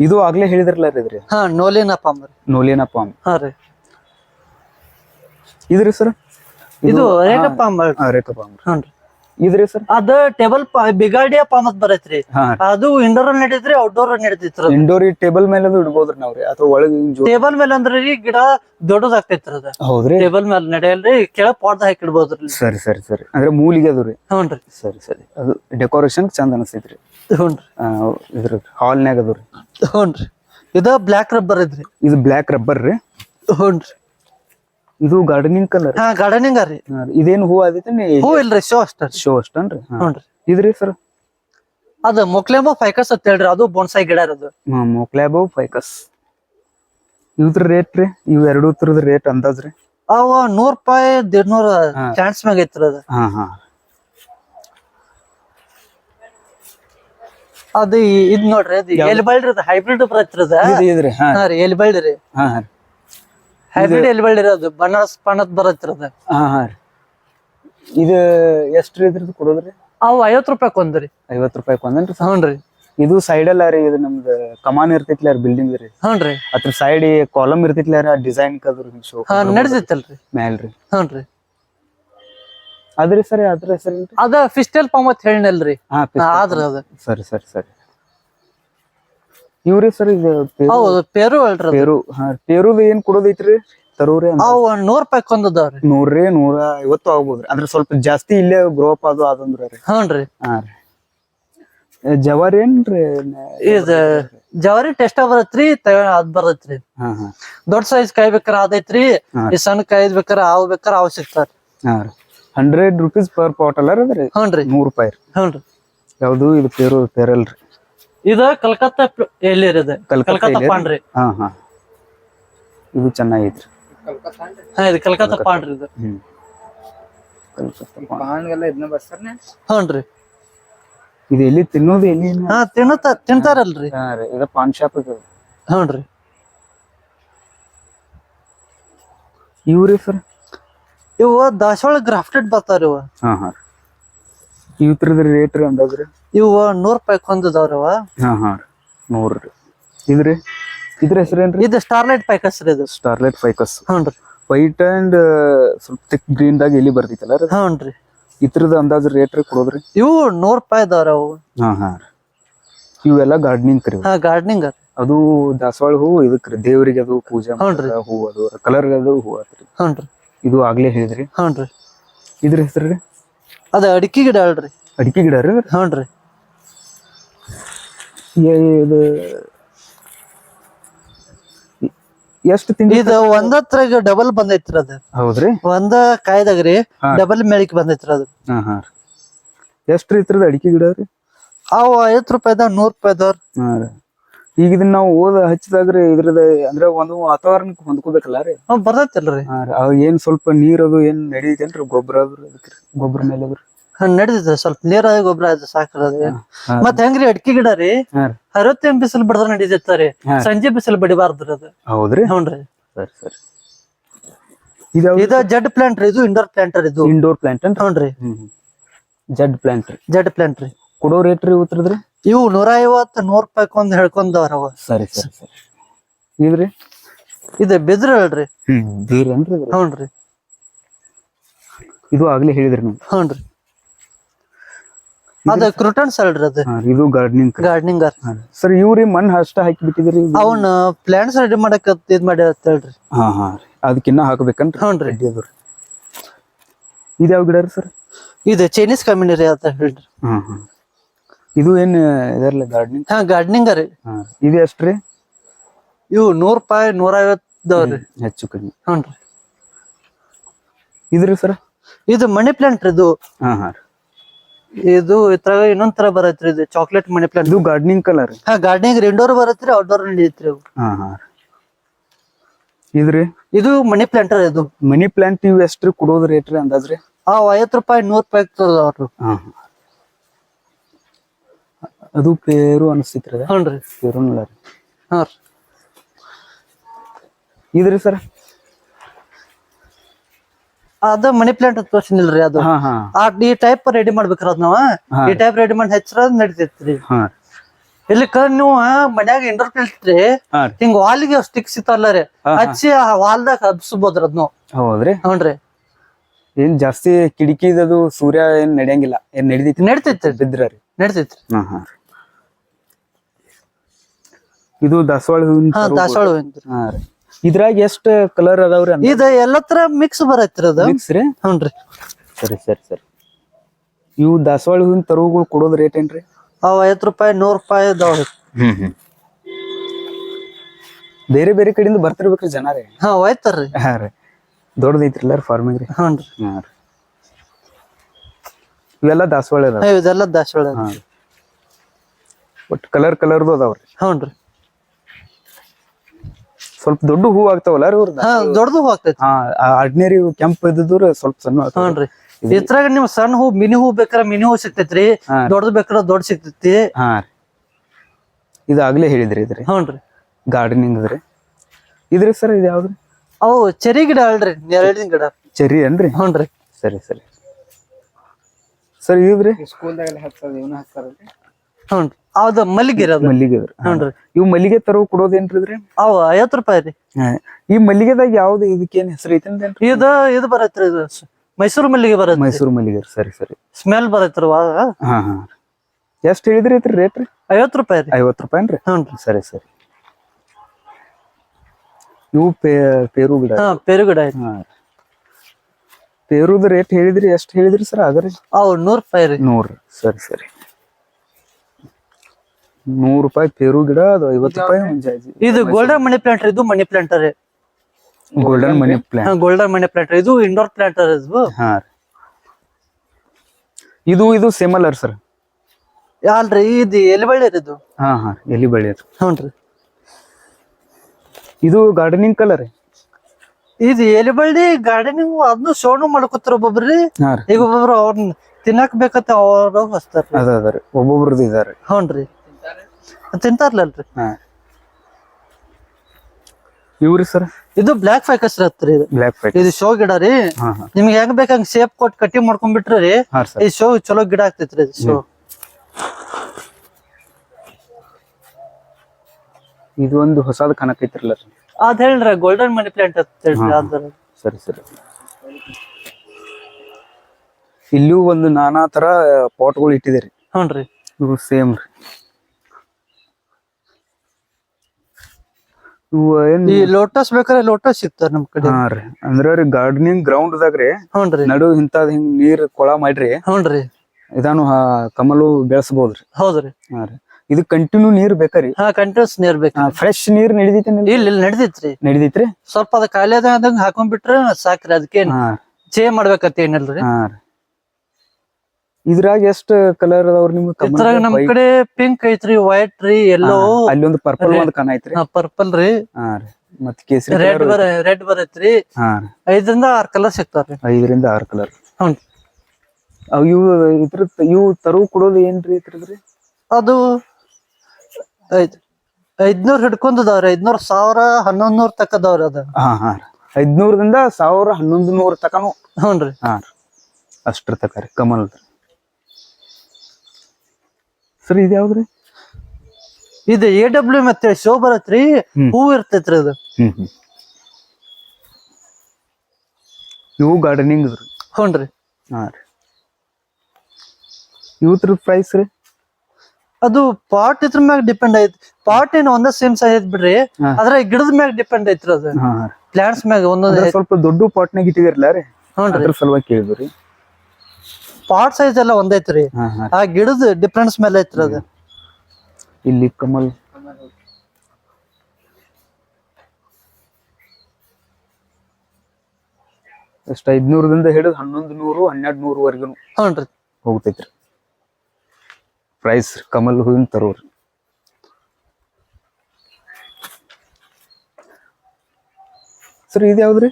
ಇದು ಆಗ್ಲೇ ಹೇಳಿದ್ರಲ್ಲ ರೀ ಇದ್ರಿ? ಹಾ ನೋಲಿನ ಪಾಮ್ ರೀ. ನೋಲಿನ ಪಾಮ್ ಹಾ ರೀ. ಇದ್ರಿ ಸರ್? ಇದು ರೇಖಾ ಪಾಮ್ ರೇಖಾ ಪಾಮ್ ಇದ್ರಿ ಸರ್? ಅದ ಟೇಬಲ್ ಬಿಗಾಡಿಯ ಪಾಮ್ ಅಂತ ಬರೈತ್ರಿ. ಅದು ಇಂಡೋರ್ ನಡೀತ್ರಿ ಔಟ್ಡೋರ್ ನಡೀತಿತ್ರಿ ಇಂಡೋರ್ ಟೇಬಲ್ ಮೇಲೆ ಇಡ್ಬೋದ್ರಿ ನಾವ್ರಿ? ಅಥವಾ ಒಳಗೆ ಟೇಬಲ್ ಮೇಲೆ ಅಂದ್ರ ರೀ ಗಿಡ ದೊಡ್ಡದಾಗ್ತೈತ್ರಿ ಅದ. ಹೌದ್ರಿ? ಟೇಬಲ್ ಮೇಲೆ ನಡೆಯಲ್ರಿ ಕೆಳಗ್ ಪಾಟ್ ಹಾಕಿಡ್ಬೋದ್ರಿ ಸರಿ ಸರಿ ಸರಿ. ಅಂದ್ರೆ ಮೂಲಿಗೆ ಅದು ರೀ? ಹ್ಞೂನ್ರಿ ಸರಿ ಸರಿ. ಅದು ಡೆಕೋರೇಷನ್ ಚಂದ ಅನಿಸ್ತೈತ್ರಿ ಹ್ಞೂನ್ರಿ ಇದ್ರ ಹಾಲ್ನ್ಯಾಗ ಅದು ರೀ. ಹ್ಞೂನ್ರಿ ಇದ ಬ್ಲ್ಯಾಕ್ ರಬ್ಬರ್ ಇದ್ರಿ ಇದು ಬ್ಲ್ಯಾಕ್ ರಬ್ಬರ್ ರೀ. ಹ್ಞೂನ್ರಿ ಇದು ಗಾರ್ಡನಿಂಗ್ ಕಲರ್ ಹಾ ಗಾರ್ಡನಿಂಗ್ ರೀ ಇದೇನ್ ಹೂ ಆದೈತೆ ಹೂ ಇಲ್ರಿ ಶೋ ಅಷ್ಟ ಶೋ ಅಷ್ಟನ್ರಿ ಹ್ಞೂನ್ರಿ ಇದ್ರಿ ಸರ್ ಅದ ಮೊಕ್ಲೆಬೋ ಫೈಕಸ್ ಅಂತ ಹೇಳ್ರಿ ಅದು ಬೋನ್ಸಾಯಿ ಗಿಡ ಇರೋದು ಹಾ ಮೊಕ್ಲ್ಯಾಬೋ ಫೈಕಸ್ ಇವ್ರ ರೇಟ್ ರೀ ಇವ್ ಎರಡು ತರದ ರೇಟ್ ಅಂದಾಜ್ ರೀ. ಅವ ನೂರ್ ರೂಪಾಯಿ ದೇಡ್ ನೂರ ಚಾನ್ಸ್ ಮ್ಯಾಗ ಐತ್ರಿ ಅದ. ಹಾ ಹಾ. ಅದು ಇದ್ ನೋಡ್ರಿ ಅದು ಎಲ್ಲಿ ಅದ ಹೈಬ್ರಿಡ್ ಬರತ್ರಿ ಅದ. ಇದ್ರಿ ಹಾ. ರೀ ಎಲ್ಲಿ ಹಾ ಹಾ ರೀ. ಹೈಬ್ರಿಡ್ ಎಲ್ಲಿ ಬಳ್ಳಿ ಅದು ಬನಾರಸ್ ಪಣತ್ ಬರತ್ರಿ ಅದ ಹಾ ಹಾ ರೀ. ಇದು ಎಷ್ಟ್ರಿ ಇದ್ರದ್ದು ಕೊಡೋದ್ರಿ? ಅವು ಐವತ್ ರೂಪಾಯಿ ಕೊಂದ್ರಿ ಐವತ್ತು ರೂಪಾಯಿ ಒಂದನ್ರಿ ಹ್ಞೂನ್ರಿ ಇದು ಸೈಡ್ ಅಲ್ಲ ರೀ ಇದು ನಮ್ದು ಕಮಾನ್ ಇರ್ತೈತ್ಲ ರೀ ಬಿಲ್ಡಿಂಗ್ ರೀ. ಹ್ಞೂನ್ರಿ ಅದ್ರ ಸೈಡ್ ಕಾಲಮ್ ಇರ್ತೈತ್ಲ ರೀ ಆ ಡಿಸೈನ್ ಕದ್ರ ಶೋ ಹಾ ನಡ್ದೈತಲ್ರಿ ಮ್ಯಾಲ್ ರೀ. ಹ್ಞೂನ್ರಿ ಅದ್ರಿ ಸರಿ ಅದ್ರ ಹೆಸರು ಅದ ಫಿಸ್ಟಲ್ ಪಾಮ್ ಅಂತ ಹೇಳಿನಲ್ರಿ. ಹಾ, ಆದ್ರ ಅದ ಸರಿ ಸರಿ ಸರಿ. ಇವ್ರಿ ಸರ್ ಇದು ಪೇರು- ಹೌದು ಪೇರು ಅಲ್ರಿ ಅದು. ಪೇರು ಹಾ ಪೇರುದು ಏನ್ ಕೊಡೋದೈತ್ರಿ? ತರೋರಿ ಅವು ನೂರ್ ರೂಪಾಯಿ ಕೊಂದದವ್ರಿ. ನೂರ್ರಿ ನೂರ ಐವತ್ತು ಆಗ್ಬೋದ್ರಿ. ಅಂದ್ರೆ ಸ್ವಲ್ಪ ಜಾಸ್ತಿ ಇಲ್ಲೇ ಗ್ರೋ ಅಪ್ ಅದು ಅದಂದ್ರ ರೀ. ಹ್ಞೂನ್ರಿ ಹಾ ರೀ. ಏ, ಜವಾರಿ ಏನ್ರಿ? ಇದ ಜವಾರಿ ಟೆಸ್ಟ್ ಬರತ್ರಿ ತಗ- ಅದ್ ಬರತ್ರಿ. ಹಾ ಹಾ. ದೊಡ್ಡ ಸೈಜ್ ಕಾಯಿ ಬೇಕಾರ ಅದೈತ್ರಿ ಹಾ. ಈ ಸಣ್ಣ ಕಾಯಿ ಬೇಕಾರ ಅವ್ ಬೇಕಾರ ಅವ್ ಸಿಗ್ತಾರ. ಹಾ ರೀ. ಹಂಡ್ರೆಡ್ ರುಪೀಸ್ ಪರ್ ಪಾಟ್ ಅಲ್ಲ ರೀ ಅದ್ರಿ ಹ್ಞೂನ್ರಿ ನೂರ್ ರೂಪಾಯಿ ರೀ. ಯಾವುದು ಯಾವ್ದು ಇದು ಪೇರು ಪೇರಲ್ ರೀ ಇದ ಕಲ್ಕತ್ತಾ ಎಲ್ಲಿ ಇರೋದು ಕಲ್ಕತ್ತಾ? ಪಾಂಡ್ರಿ. ಹಾ ಹಾ. ಇದು ಚೆನ್ನಾಗೈತ್ರಿ. ಹಾ ಇದು ಕಲ್ಕತ್ತಾ ಪಾಂಡ್ರಿ ಇದು. ಹ್ಞೂನ್ರಿ ಇದು ಎಲ್ಲಿ ತಿನ್ನೋದು ಎಲ್ಲಿ ಹಾ ತಿನ್ನತ ತಿಂತಾರಲ್ರಿ. ಹಾ ರೀ. ಇದು ಪಾನ್ ಶಾಪ್ ಇದು. ಹ್ಞೂನ್ರಿ ಇವ್ರಿ ಸರ್ ಇವು ದಾಸವಾಳ ಗ್ರಾಫ್ಟೆಡ್ ಬರ್ತಾರ ಇವ. ಹಾ ಹಾ ಇವ್ರದ ರೇಟ್ ರೀ ಅಂದಾಜ್ರಿ ಇವು ನೂರ್ ರೂಪಾಯಿ ಕೊಂದದವ್ರವ ಹಾ ಹಾ ರೀ. ನೂರು ರೀ. ಇದ್ರಿ? ಇದ್ರ ಹೆಸರೇನ್ರಿ ಇದು ಸ್ಟಾರ್ಲೈಟ್ ಪೈಕಸ್ ರೀ ಇದು. ಸ್ಟಾರ್ಲೈಟ್ ಫೈಕಸ್ ಹ್ಞೂನ್ರಿ ವೈಟ್ ಅಂಡ್ ಸ್ವಲ್ಪ ತಿಕ್ ಗ್ರೀನ್ ದಾಗ ಎಲ್ಲಿ ಬರ್ತೈತಲ್ಲ ರೀ ಹ್ಞೂನ್ರಿ ಇದ್ರದ ಅಂದಾಜ್ ರೇಟ್ ರೀ ಕೊಡೋದ್ರಿ? ಇವು ನೂರ್ ರೂಪಾಯಿ ಇದಾವ್ರಿ ಅವು. ಹಾ ಹಾ ರೀ. ಇವೆಲ್ಲ ಗಾರ್ಡನಿಂಗ್ ರೀ ಹಾ ಗಾರ್ಡನಿಂಗ್ ಅದು ದಾಸವಾಳ ಹೂವು ಇದಕ್ಕೆ ರೀ. ದೇವರಿಗೆ ಅದು ಪೂಜೆ ಹೌದ್ರಿ. ಹೂ ಹೂವು ಅದು ಕಲರ್ ಅದು ಹೂವು ಆತ್ರಿ. ಹ್ಞೂನ್ರಿ ಇದು ಆಗ್ಲೇ ಹೇಳಿದ್ರಿ. ಹ್ಞೂನ್ರಿ ಇದ್ರ ಹೆಸರು ರೀ? ಅದ ಅಡಿಕೆ ಗಿಡ ಅಲ್ರಿ. ಅಡಿಕೆ ಗಿಡ ರೀ? ಹ್ಞೂನ್ರಿ ಏ- ಇದು ಎಷ್ಟು ತಿಂಗಳು ಇದು ಒಂದತ್ರಾಗ ಡಬಲ್ ಬಂದೈತ್ರಿ ಅದ. ಹೌದ್ರಿ? ಒಂದ ಕಾಯ್ದಾಗ್ರಿ. ಡಬಲ್ ಮೇಳಿಕ್ ಬಂದೈತ್ರಿ ಅದು. ಹಾ ಹಾ ರೀ. ಇತ್ರದ ಅಡಿಕೆ ಗಿಡ ರೀ? ಅವು ಐವತ್ ರೂಪಾಯಿದ ನೂರ್ ರೂಪಾಯಿದವ್ರ ಹಾ ರೀ. ಈಗ ಇದನ್ನ ನಾವು ಓದ ಹಚ್ಚಿದಾಗ್ರಿ ಇದ್ರದ ಅಂದ್ರೆ ಒಂದು ವಾತಾವರಣಕ್ಕೆ ಹೊಂದ್ಕೋಬೇಕಲ್ಲ ರೀ? ಹಾ ಬರ್ತೈತಲ್ರಿ ಹಾ ರೀ. ಅವ್ ಏನ್ ಸ್ವಲ್ಪ ನೀರ್ ಅದು ಏನ್ ನಡೀತೇನ್ರಿ ಗೊಬ್ಬರ ಅದು ಅದಕ್ಕೆ ಗೊಬ್ಬರ ಮೇಲೆ ಅದ್ರಿ ನಡೀತೈತೆ ಸ್ವಲ್ಪ ನೀರ ಗೊಬ್ಬರ ಆಯ್ತು ಸಾಕ್ರದ ಹಾ. ಮತ್ ಹೆಂಗ್ರಿ ಅಡ್ಕಿ ಗಿಡ ರೀ? ಹಾ ರೀ. ಅರವತ್ತೇನ್ ಬಿಸಿಲು ಬಡದ್ರ. ಸಂಜೆ ಬಿಸಿಲು ಬಡಿಬಾರ್ದ್ರಿ ಅದು. ಹೌದ್ರಿ? ಹ್ಞೂನ್ರಿ ಸರಿ ಸರಿ. ಇದು ಇದ ಜಡ್ ಪ್ಲಾಂಟ್ ರೀ ಇದು ಇಂಡೋರ್ ಪ್ಲಾಂಟ್ ರೀ ಇದು. ಇಂಡೋರ್ ಪ್ಲಾಂಟ್ ಅಂತ ಹ್ಞೂನ್ರಿ ಜಡ್ ಪ್ಲಾಂಟ್ ರೀ. ಜಡ್ ಪ್ಲಾಂಟ್ ರೀ. ಕೊಡೋ ರೇಟ್ ರೀ ಉತ್ತರದ್ರಿ ಇವು ನೂರ ಐವತ್ತು ನೂರ್ ರೂಪಾಯಿ ಕೊಂದ್ ಹೇಳ್ಕೊಂಡವ್ರ ಅವ. ಸರಿ ಸರಿ ಸರಿ. ಇದ್ರಿ? ಇದು ಬಿದ್ರ ಹೇಳ್ರಿ ಬೀರ್ ಏನ್ರಿ ಇದ್ರಿ? ಹ್ಞೂನ್ರಿ ಇದು ಆಗ್ಲಿ ಹೇಳಿದ್ರಿ ನೀವು. ಹ್ಞೂನ್ರಿ ಅದ ಕ್ರೂಟನ್ಸ್ ಅಲ್ರಿ ಅದು. ಹಾ ಇದು ಗಾರ್ಡನಿಂಗ್ ಗಾರ್ಡನಿಂಗ್ ಸರ್ ಇವ್ರಿ ಮಣ್ಣು ಅಷ್ಟ ಹಾಕಿ ಬಿಟ್ಟಿದ್ರಿ ಅವನ್ ಪ್ಲಾಂಟ್ಸ್ ರೆಡಿ ಮಾಡಕ್ ಇದ್ ಮಾಡಿ ಅಂತ ಹೇಳ್ರಿ. ಹಾ ಹಾ ರೀ. ಅದಕ್ಕಿನ್ನ ಹಾಕ್ಬೇಕನ್ರಿ? ಹ್ಞೂನ್ರಿ ರೀ ಇದು ಯಾವ ಗಿಡ ರೀ ಸರ್? ಇದು ಚೈನೀಸ್ ಕಮ್ಯುನಿ ಅಂತ ಹೇಳ್ರಿ. ಹಾ ಹಾ ಇದು ಏನ್ ಇದರಲ್ಲಿ ಗಾರ್ಡನಿಂಗ್ ಹಾ ಗಾರ್ಡನಿಂಗ್ ಅರಿ. ಇದು ಎಷ್ಟ್ರಿ? ಇವು ನೂರ್ ರೂಪಾಯಿ ನೂರ ಐವತ್ತದವ್ರಿ. ಹೆಚ್ಚು ಕಡಿಮೆ ಹ್ಞೂನ್ರಿ ಇದ್ರಿ ಸರ್ ಇದು ಮನಿ ಪ್ಲಾಂಟ್ ರೀ ಇದು. ಹಾ ಹಾ ರೀ. ಇದು ಇದ್ರಾಗ ಇನ್ನೊಂದ್ ತರ ಬರತ್ರಿ ಇದು ಚಾಕ್ಲೇಟ್ ಮನಿ ಪ್ಲಾಂಟ್ ಇದು ಗಾರ್ಡನಿಂಗ್ ಕಲರ್ ಹಾ ಗಾರ್ಡನಿಂಗ್ ಇಂಡೋರ್ ಬರತ್ರಿ ಔಟ್ಡೋರ್ ನಡೀತ್ರಿ ಅವು ಹಾ ಹಾ ರೀ. ಇದ್ರಿ? ಇದು ಮನಿ ಪ್ಲಾಂಟ್ ರೀ ಇದು. ಮನಿ ಪ್ಲಾಂಟ್ ಇವು ಎಷ್ಟ್ರಿ ಕೊಡೋದು ರೇಟ್ ರೀ ಅಂದಾಜ್ರಿ ಆ ಐವತ್ ರೂಪಾಯಿ ನೂರ್ ರೂಪಾಯಿ ಹಾ ಹಾ. ಅದು ಪೇರು ಅನಿಸ್ತೈತ್ರಿ ಅದ? ಪೇರು ಪೇರುನಲ್ಲ ರೀ. ಹಾ ರೀ. ಇದ್ರಿ ಸರ್? ಅದ ಮನಿ ಪ್ಲಾಂಟ್ ತೋರ್ಸಿನಿಲ್ರಿ ಅದು. ಹಾ ಹಾ. ಆ ಈ ಟೈಪ್ ರೆಡಿ ಮಾಡ್ಬೇಕ್ರ ಅದ್ ನಾವ. ಈ ಟೈಪ್ ರೆಡಿ ಮಾಡಿ ಹೆಚ್ಚರ ನಡಿತೈತ್ರಿ. ಹಾ ಇಲ್ಲಿ ಕ ನೀವು ಮನ್ಯಾಗ ಇಂಡೋರ್ ಪ್ಲಾಂಟ್ ರೀ ಹಿಂಗ ವಾಲ್ಗೆ ಸ್ಟಿಕ್ ಇತ್ತಲ್ಲ ರೀ ಹಚ್ಚಿ ಆ ವಾಲ್ದಾಗ ಹಬ್ಸಬೋದ್ರಿ ಅದ್ನು. ಹೌದ್ರಿ. ಹ್ಞೂನ್ರಿ ಏನ್ ಜಾಸ್ತಿ ಕಿಟಕಿದದು ಸೂರ್ಯ ಏನ್ ನಡೆಯಂಗಿಲ್ಲ ಏನ್ ನಡಿದೈತಿ ನಡಿತೈತಿ ಬಿದ್ರ ರೀ. ನಡಿತೈತಿ ಹಾ ಹಾ. ಇದು ದಾಸವಾಳ ಹೂವಿನ ಹಾ ದಾಸವಾಳ ಹೂವಿನ ಹಾ ರೀ. ಇದ್ರಾಗ ಎಷ್ಟ್ ಕಲರ್ ಅದಾವ್ರಿ ಅಂತ ಇದ ಎಲ್ಲಾ ತರ ಮಿಕ್ಸ್ ಬರತ್ರಿ ಅದ. ಮಿಕ್ಸ್ ರೀ? ಹ್ಞೂನ್ರಿ ಸರಿ ಸರಿ ಸರಿ. ಇವು ದಾಸವಾಳ ಹೂವಿನ ತರುವುಗಳು ಕೊಡೋದ್ ರೇಟ್ ಏನ್ರಿ? ಅವ್ ಐವತ್ ರೂಪಾಯಿ ನೂರ್ ರೂಪಾಯಿ ಹ್ಮ್ ಬೇರೆ ಬೇರೆ ಕಡೆಯಿಂದ ಬರ್ತಿರ್ಬೇಕ್ರಿ ಜನ ರೀ. ಹಾ ಒಯ್ತಾರ್ರಿ ಹಾ ರೀ. ದೊಡ್ಡದೈತ್ರಿಲ್ಲ ರೀ. ಫಾರ್ಮಿಂಗ್ ರೀ. ಹ್ಞೂನ್ರಿ ಹಾ ರೀ. ಇವೆಲ್ಲ ದಾಸವಾಳ ಅದಾವ ಹಾ, ಇದೆಲ್ಲ ದಾಸವಾಳ ಹಾ ರೀ. ಒಟ್ಟು ಕಲರ್ ಕಲರ್ದು ಅದಾವ್ರಿ. ಹ್ಞೂನ್ರಿ ಸ್ವಲ್ಪ ದೊಡ್ಡ ಹೂ ಆಗ್ತಾವಲ್ಲ ರೀ ಇವ್ರದ್ದು ದೊಡ್ಡದು ಹೂ ಆಗ್ತೈತಿ ಆರ್ಡಿನರಿ ಕೆಂಪ್ ಇದ್ದಿದ್ದು ಸ್ವಲ್ಪ ಸಣ್ಣ. ಹ್ಞೂನ್ರಿ ಇದ್ರಾಗ ನಿಮ್ ಸಣ್ಣ ಹೂ ಮಿನಿ ಹೂ ಬೇಕಾರ ಮಿನಿ ಹೂ ಸಿಗ್ತೈತ್ರಿ. ಹಾ. ದೊಡ್ಡದು ಬೇಕಾರ ದೊಡ್ಡ ಸಿಗ್ತೈತಿ. ಹಾ ರೀ. ಇದು ಆಗ್ಲೇ ಹೇಳಿದ್ರಿ ಇದ್ರಿ. ಹ್ಞೂನ್ರಿ ಗಾರ್ಡನಿಂಗ್ ಇದ್ರಿ. ಇದ್ರಿ ಸರ್ ಇದು ಯಾವ್ದು? ಅವು ಚೆರಿ ಗಿಡ ಅಲ್ರಿ ನೆರಳಿನ ಗಿಡ. ಚೆರಿ ಏನ್ರಿ? ಹ್ಞೂನ್ರಿ ಸರಿ ಸರಿ. ಸರ್ ಇವ್ರಿ ಹ್ಞೂನ್ರಿ ಹೌದು ಮಲ್ಲಿಗೆ ರೀ ಅದು ಮಲ್ಲಿಗೆ ಇವ್ ಮಲ್ಲಿಗೆ ತರವು ಕೊಡೋದೇನ್ರಿ ಇದ್ರಿ? ಅವ ಐವತ್ತು ರೂಪಾಯಿ ರೀ. ಹಾ. ಈ ಮಲ್ಲಿಗೆದಾಗ ಯಾವ್ದು ಇದಕ್ಕೇನ್ ಹೆಸರು ಐತೇನ್ರಿ ಇದು ಇದು ಬರತ್ರಿ ಇದು. ಸ- ಮೈಸೂರು ಮಲ್ಲಿಗೆ ಬರತ್ರಿ. ಮೈಸೂರು ಮಲ್ಲಿಗೆ ರೀ. ಸರಿ ಸರಿ. ಸ್ಮೆಲ್ ಬರತ್ರಿ ವಾ ಹಾ ಹಾ. ಎಷ್ಟ್ ಹೇಳಿದ್ರಿ ಐತ್ರಿ ರೇಟ್ ರೀ? ಐವತ್ತು ರೂಪಾಯಿ ರೀ. ಐವತ್ ರೂಪಾಯಿ ಹ್ಞೂನ್ರಿ ಸರಿ ಸರಿ. ಇವು ಪೇ ಪೇರು ಗಿಡ ಹಾ ಪೇರು ಗಿಡ ಐತಿ ಹಾ. ಪೇರುದ ರೇಟ್ ಹೇಳಿದ್ರಿ ಎಷ್ಟ್ ಹೇಳಿದ್ರಿ ಸರ್? ಅದ್ರಿ? ಅವು ನೂರ್ ರೂಪಾಯಿ ರೀ. ನೂರ್. ಸರಿ ಸರಿ. ನೂರ್ ರೂಪಾಯಿ ಪೇರು ಗಿಡ ಅದು ಐವತ್ತು ರೂಪಾಯಿ ಜಾಜಿ ಇದು ಗೋಲ್ಡನ್ ಮನಿ ಪ್ಲಾಂಟರ್ ಇದು ಮನಿ ಪ್ಲಾಂಟರ್ ರೀ. Golden money plant golden money planter ಇದು ಇಂಡೋರ್ ಪ್ಲಾಂಟರ್ ಇದು. ಹಾ ಇದು ಇದು ಸಿಮಲರ್ ಸರ್ ಅಲ್ರಿ ಇದು ಎಲ್ಲಿ ಬಳ್ಳಿ ರೀ ಇದು. ಹಾ ಹಾ ಎಲ್ಲಿ ಬಳ್ಳಿ ಅದು ಹ್ಞೂ ಇದು ಗಾರ್ಡನಿಂಗ್ ಕಲರ್ ಇದು ಎಲಿ ಬಳ್ಳಿ ಗಾರ್ಡನಿಂಗ್ ಅದನ್ನು ಶೋನು ಮಾಡ್ಕೋತಾರ ಒಬ್ಬೊಬ್ರಿ ಈಗ ಒಬ್ಬೊಬ್ರು ಅವ್ರನ್ನ ತಿನ್ನಕ್ ಬೇಕಂತ ಅವ್ರ ಹಚ್ತಾರ್ರಿ ಅದ ಅದ ರೀ ಒಬ್ಬೊಬ್ರದ್ದು ಇದಾರೆ. ಹ್ಞೂನ್ರಿ ತಿಂತಾರ್ಲಲ್ರಿ? ಹಾ. ಇವ್ರಿ ಸರ್ ಇದು ಬ್ಲಾಕ್ ಫೈಕಸ್ ರೀ ಇದು. ಬ್ಲ್ಯಾಕ್ ಫೈಟ್ ಇದು ಶೋ ಗಿಡ ರೀ. ಹಾ ಹಾ. ನಿಮ್ಗೆ ಹೆಂಗ್ ಬೇಕಂಗ್ ಶೇಪ್ ಕೊಟ್ಟು ಕಟಿಂಗ್ ಮಾಡ್ಕೊಂಡ್ಬಿಟ್ರಿ ರೀ ಹಾ ಸರ್ ಈ ಶೋ ಚಲೋ ಗಿಡ ಆಗ್ತೈತ್ರಿ ಇದು ಶೋ ಇದು ಒಂದು ಹೊಸದ ಕಾಣಕೈತ್ರಲ್ಲ ಸರ್ ಅದ್ ಹೇಳ್ರಿ ಗೋಲ್ಡನ್ ಮನಿ ಪ್ಲಾಂಟ್ ಅಂತ ಹೇಳ್ರಿ ಅದ್ರ ಸರಿ ಸರಿ. ಇಲ್ಲೂ ಒಂದು ನಾನಾ ತರ ಪಾಟ್ಗಳು ಇಟ್ಟಿದ್ದೀರಿ ರೀ. ಇವು ಸೇಮ್ ರೀ. ಇವು ಏನ್ ಈ ಲೋಟಸ್ ಬೇಕಾದ್ರೆ ಲೋಟಸ್ ಸಿಗ್ತಾರ ನಮ್ ಕಡೆ. ಹಾ ರೀ. ಅಂದ್ರ ರೀ ಗಾರ್ಡನಿಂಗ್ ಗ್ರೌಂಡ್ ದಾಗ ರೀ ಹ್ಞೂನ್ರಿ ನಡು ಇಂತದ್ ಹಿಂಗ್ ನೀರ್ ಕೊಳ ಮಾಡ್ರಿ ಹ್ಞೂನ್ರಿ ಇದಾನು ಹಾ- ಕಮಲು ಬೆಳೆಸಬಹುದ್ರಿ ಹೌದ್ರಿ ಹಾ ರೀ. ಇದು ಕಂಟಿನ್ಯೂ ನೀರ್ ಬೇಕಾರಿ ಹಾ ಕಂಟಿನ್ಯೂಸ್ ನೀರ್ ಬೇಕು ಫ್ರೆಶ್ ನೀರ್ ನಡಿದೈತಿ ಇಲ್ಲ ಇಲ್ಲ ನಡ್ದಿತ್ರಿ. ನಡಿದೈತ್ರಿ? ಸ್ವಲ್ಪ ಅದ ಖಾಲಿ ಆದಂಗ ಹಾಕೊಂಡ್ಬಿಟ್ರೆ ಸಾಕ್ರಿ ಅದಕ್ಕೇನ್ ಹಾ. ಚೇ ಮಾಡ್ಬೇಕಂತ ಏನಿಲ್ರಿ. ಹಾ ರೀ. ಇದ್ರಾಗ ಎಷ್ಟ್ ಕಲರ್ ಅದಾವ್ರಿ ನಿಮ್? ಇದ್ರಾಗ ನಮ್ ಕಡೆ ಪಿಂಕ್ ಐತ್ರಿ ವೈಟ್ ರೀ ಎಲ್ಲೋ ಹಾ, ಅಲ್ಲಿ ಒಂದು ಪರ್ಪಲ್ ಒಂದ್ ಕಣ ಐತ್ರಿ ಪರ್ಪಲ್ ರೀ. ಹಾ ರೀ. ಮತ್ ಕೇಸರಿ ರೆಡ್ ಬರ ರೆಡ್ ಬರತ್ರಿ. ಹಾ ಐದರಿಂದ ಆರ್ ಕಲರ್ ಸಿಗ್ತಾವ್ರಿ ಐದರಿಂದ ಆರ್ ಕಲರ್ ಹ್ಞೂ ಅವ್ ಇವು ಇದ್ರ ಇವು ತರು ಕೊಡೋದು ಏನ್ರಿ ಇದ್ರದ್ರಿ ಅದು ಐದ್ ಐದ್ನೂರ್ ಹಿಡ್ಕೊಂಡದವ್ರಿ ಐದ್ನೂರ್ ಸಾವಿರ ಹನ್ನೊಂದ್ ನೂರ್ ತಕ್ಕದವ್ರಿ ಅದ. ಹಾ ಹಾ ರೀ. ಐದ್ನೂರದಿಂದ ಸಾವಿರ ಹನ್ನೊಂದು ನೂರ ತಕನು ಹ್ಞೂನ್ರಿ ಹಾ ರೀ. ಅಷ್ಟ್ರ ತಕ ರೀ. ಕಮಲ್ ಸರ್ ಇದು ಯಾವ್ದ್ರಿ? ಇದು ಎ ಡಬ್ಲ್ಯೂ ಮತ್ತೆ ಶೋ ಬರತ್ರಿ. ಹೂ ಇರ್ತೈತ್ರಿ ಅದು. ಹ್ಮ್ ಇವು ಗಾರ್ಡನಿಂಗ್ ರೀ. ಹ್ಞೂನ್ರಿ ಹಾ ರೀ. ಇವತ್ರ ಪ್ರೈಸ್ ರೀ? ಅದು ಪಾಟ್ ಇದ್ರ ಮ್ಯಾಗ ಡಿಪೆಂಡ್ ಐತಿ. ಪಾಟ್ ಏನ್ ಒಂದ ಸೇಮ್ ಸೈಜ್ ಐತ್ ಬಿಡ್ರಿ. ಅದ್ರ ಗಿಡದ ಮ್ಯಾಗ ಡಿಪೆಂಡ್ ಐತ್ರಿ ಅದು. ಹಾ ಹಾ ರೀ. ಪ್ಲಾಂಟ್ಸ್ ಮ್ಯಾಗ ಒಂದೊಂದ್ ಸ್ವಲ್ಪ ದೊಡ್ಡ ಪಾಟ್ನಾಗ ಇಟ್ಟಿದಿರಲ್ಲ ರೀ? ಹ್ಞೂ ಅದ್ರ ಸಲುವಾಗಿ ಕೇಳಿದ್ರಿ ಪಾಟ್ ಸೈಜ್ ಎಲ್ಲ ಒಂದೈತ್ರಿ ಆ ಗಿಡದ ಡಿಫ್ರೆನ್ಸ್ ಮೇಲೆ ಐತ್ರಿ ಅದು. ಇಲ್ಲಿ ಕಮಲ್. ಎಷ್ಟ ಐದ್ನೂರದಿಂದ ಹಿಡಿದು ಹನ್ನೊಂದು ನೂರು ಹನ್ನೆರಡು ನೂರುವರೆಗೂ ಹ್ಞೂನ್ರಿ ಹೋಗ್ತೈತ್ರಿ. ಪ್ರೈಸ್ ಕಮಲ್ ಹೂವಿನ ತರೋರಿ. ಸರ್ ಇದು ಯಾವ್ದ್ರಿ?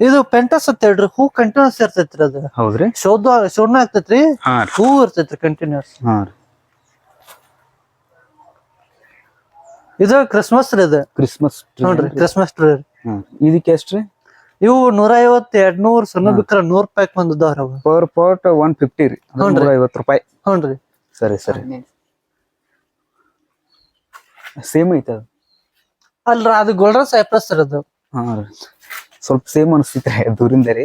ಇದು ಪೆಂಟಸ್ ಅಂತ ಹೇಳ್ರಿ ಹೂ ಕಂಟಿನ್ಯೂಸ್ ಇರ್ತೈತ್ರಿ ಅದು. ಹೌದ್ರಿ? ಶೋಧ ಶೋಧನ ಆಗ್ತೈತ್ರಿ? ಹಾ ಹೂ ಇರ್ತೈತ್ರಿ ಕಂಟಿನ್ಯೂಸ್ ಹಾ ರೀ. ಇದು ಕ್ರಿಸ್ಮಸ್ ರೀ ಇದು. ಕ್ರಿಸ್ಮಸ್ ನೋಡ್ರಿ ಕ್ರಿಸ್ಮಸ್ ಟ್ರೀ ಇದಕ್ಕೆ ಎಷ್ಟ್ರಿ ಇವು ನೂರ ಐವತ್ ಎರಡ್ ನೂರ್ ಸಣ್ಣ ಬಿಕ್ರ ನೂರ್ ಪ್ಯಾಕ್ ಬಂದದವ್ರ ಅವ. ಪರ್ ಪಾಟ್ ಒನ್ ಫಿಫ್ಟಿ ರೀ. ನೂರ ಐವತ್ತು ರೂಪಾಯಿ. ಹ್ಞೂನ್ರಿ. ಸರಿ ಸರಿ. ಸೇಮ್ ಐತೆ ಅದು. ಅಲ್ರ ಅದು ಗೋಲ್ಡನ್ ಸೈಪ್ರಸ್ ರೀ ಅದು. ಹಾ ರೀ. ಸ್ವಲ್ಪ ಸೇಮ್ ಅನಿಸ್ತಿದ್ರೆ ದೂರಿಂದ ರೀ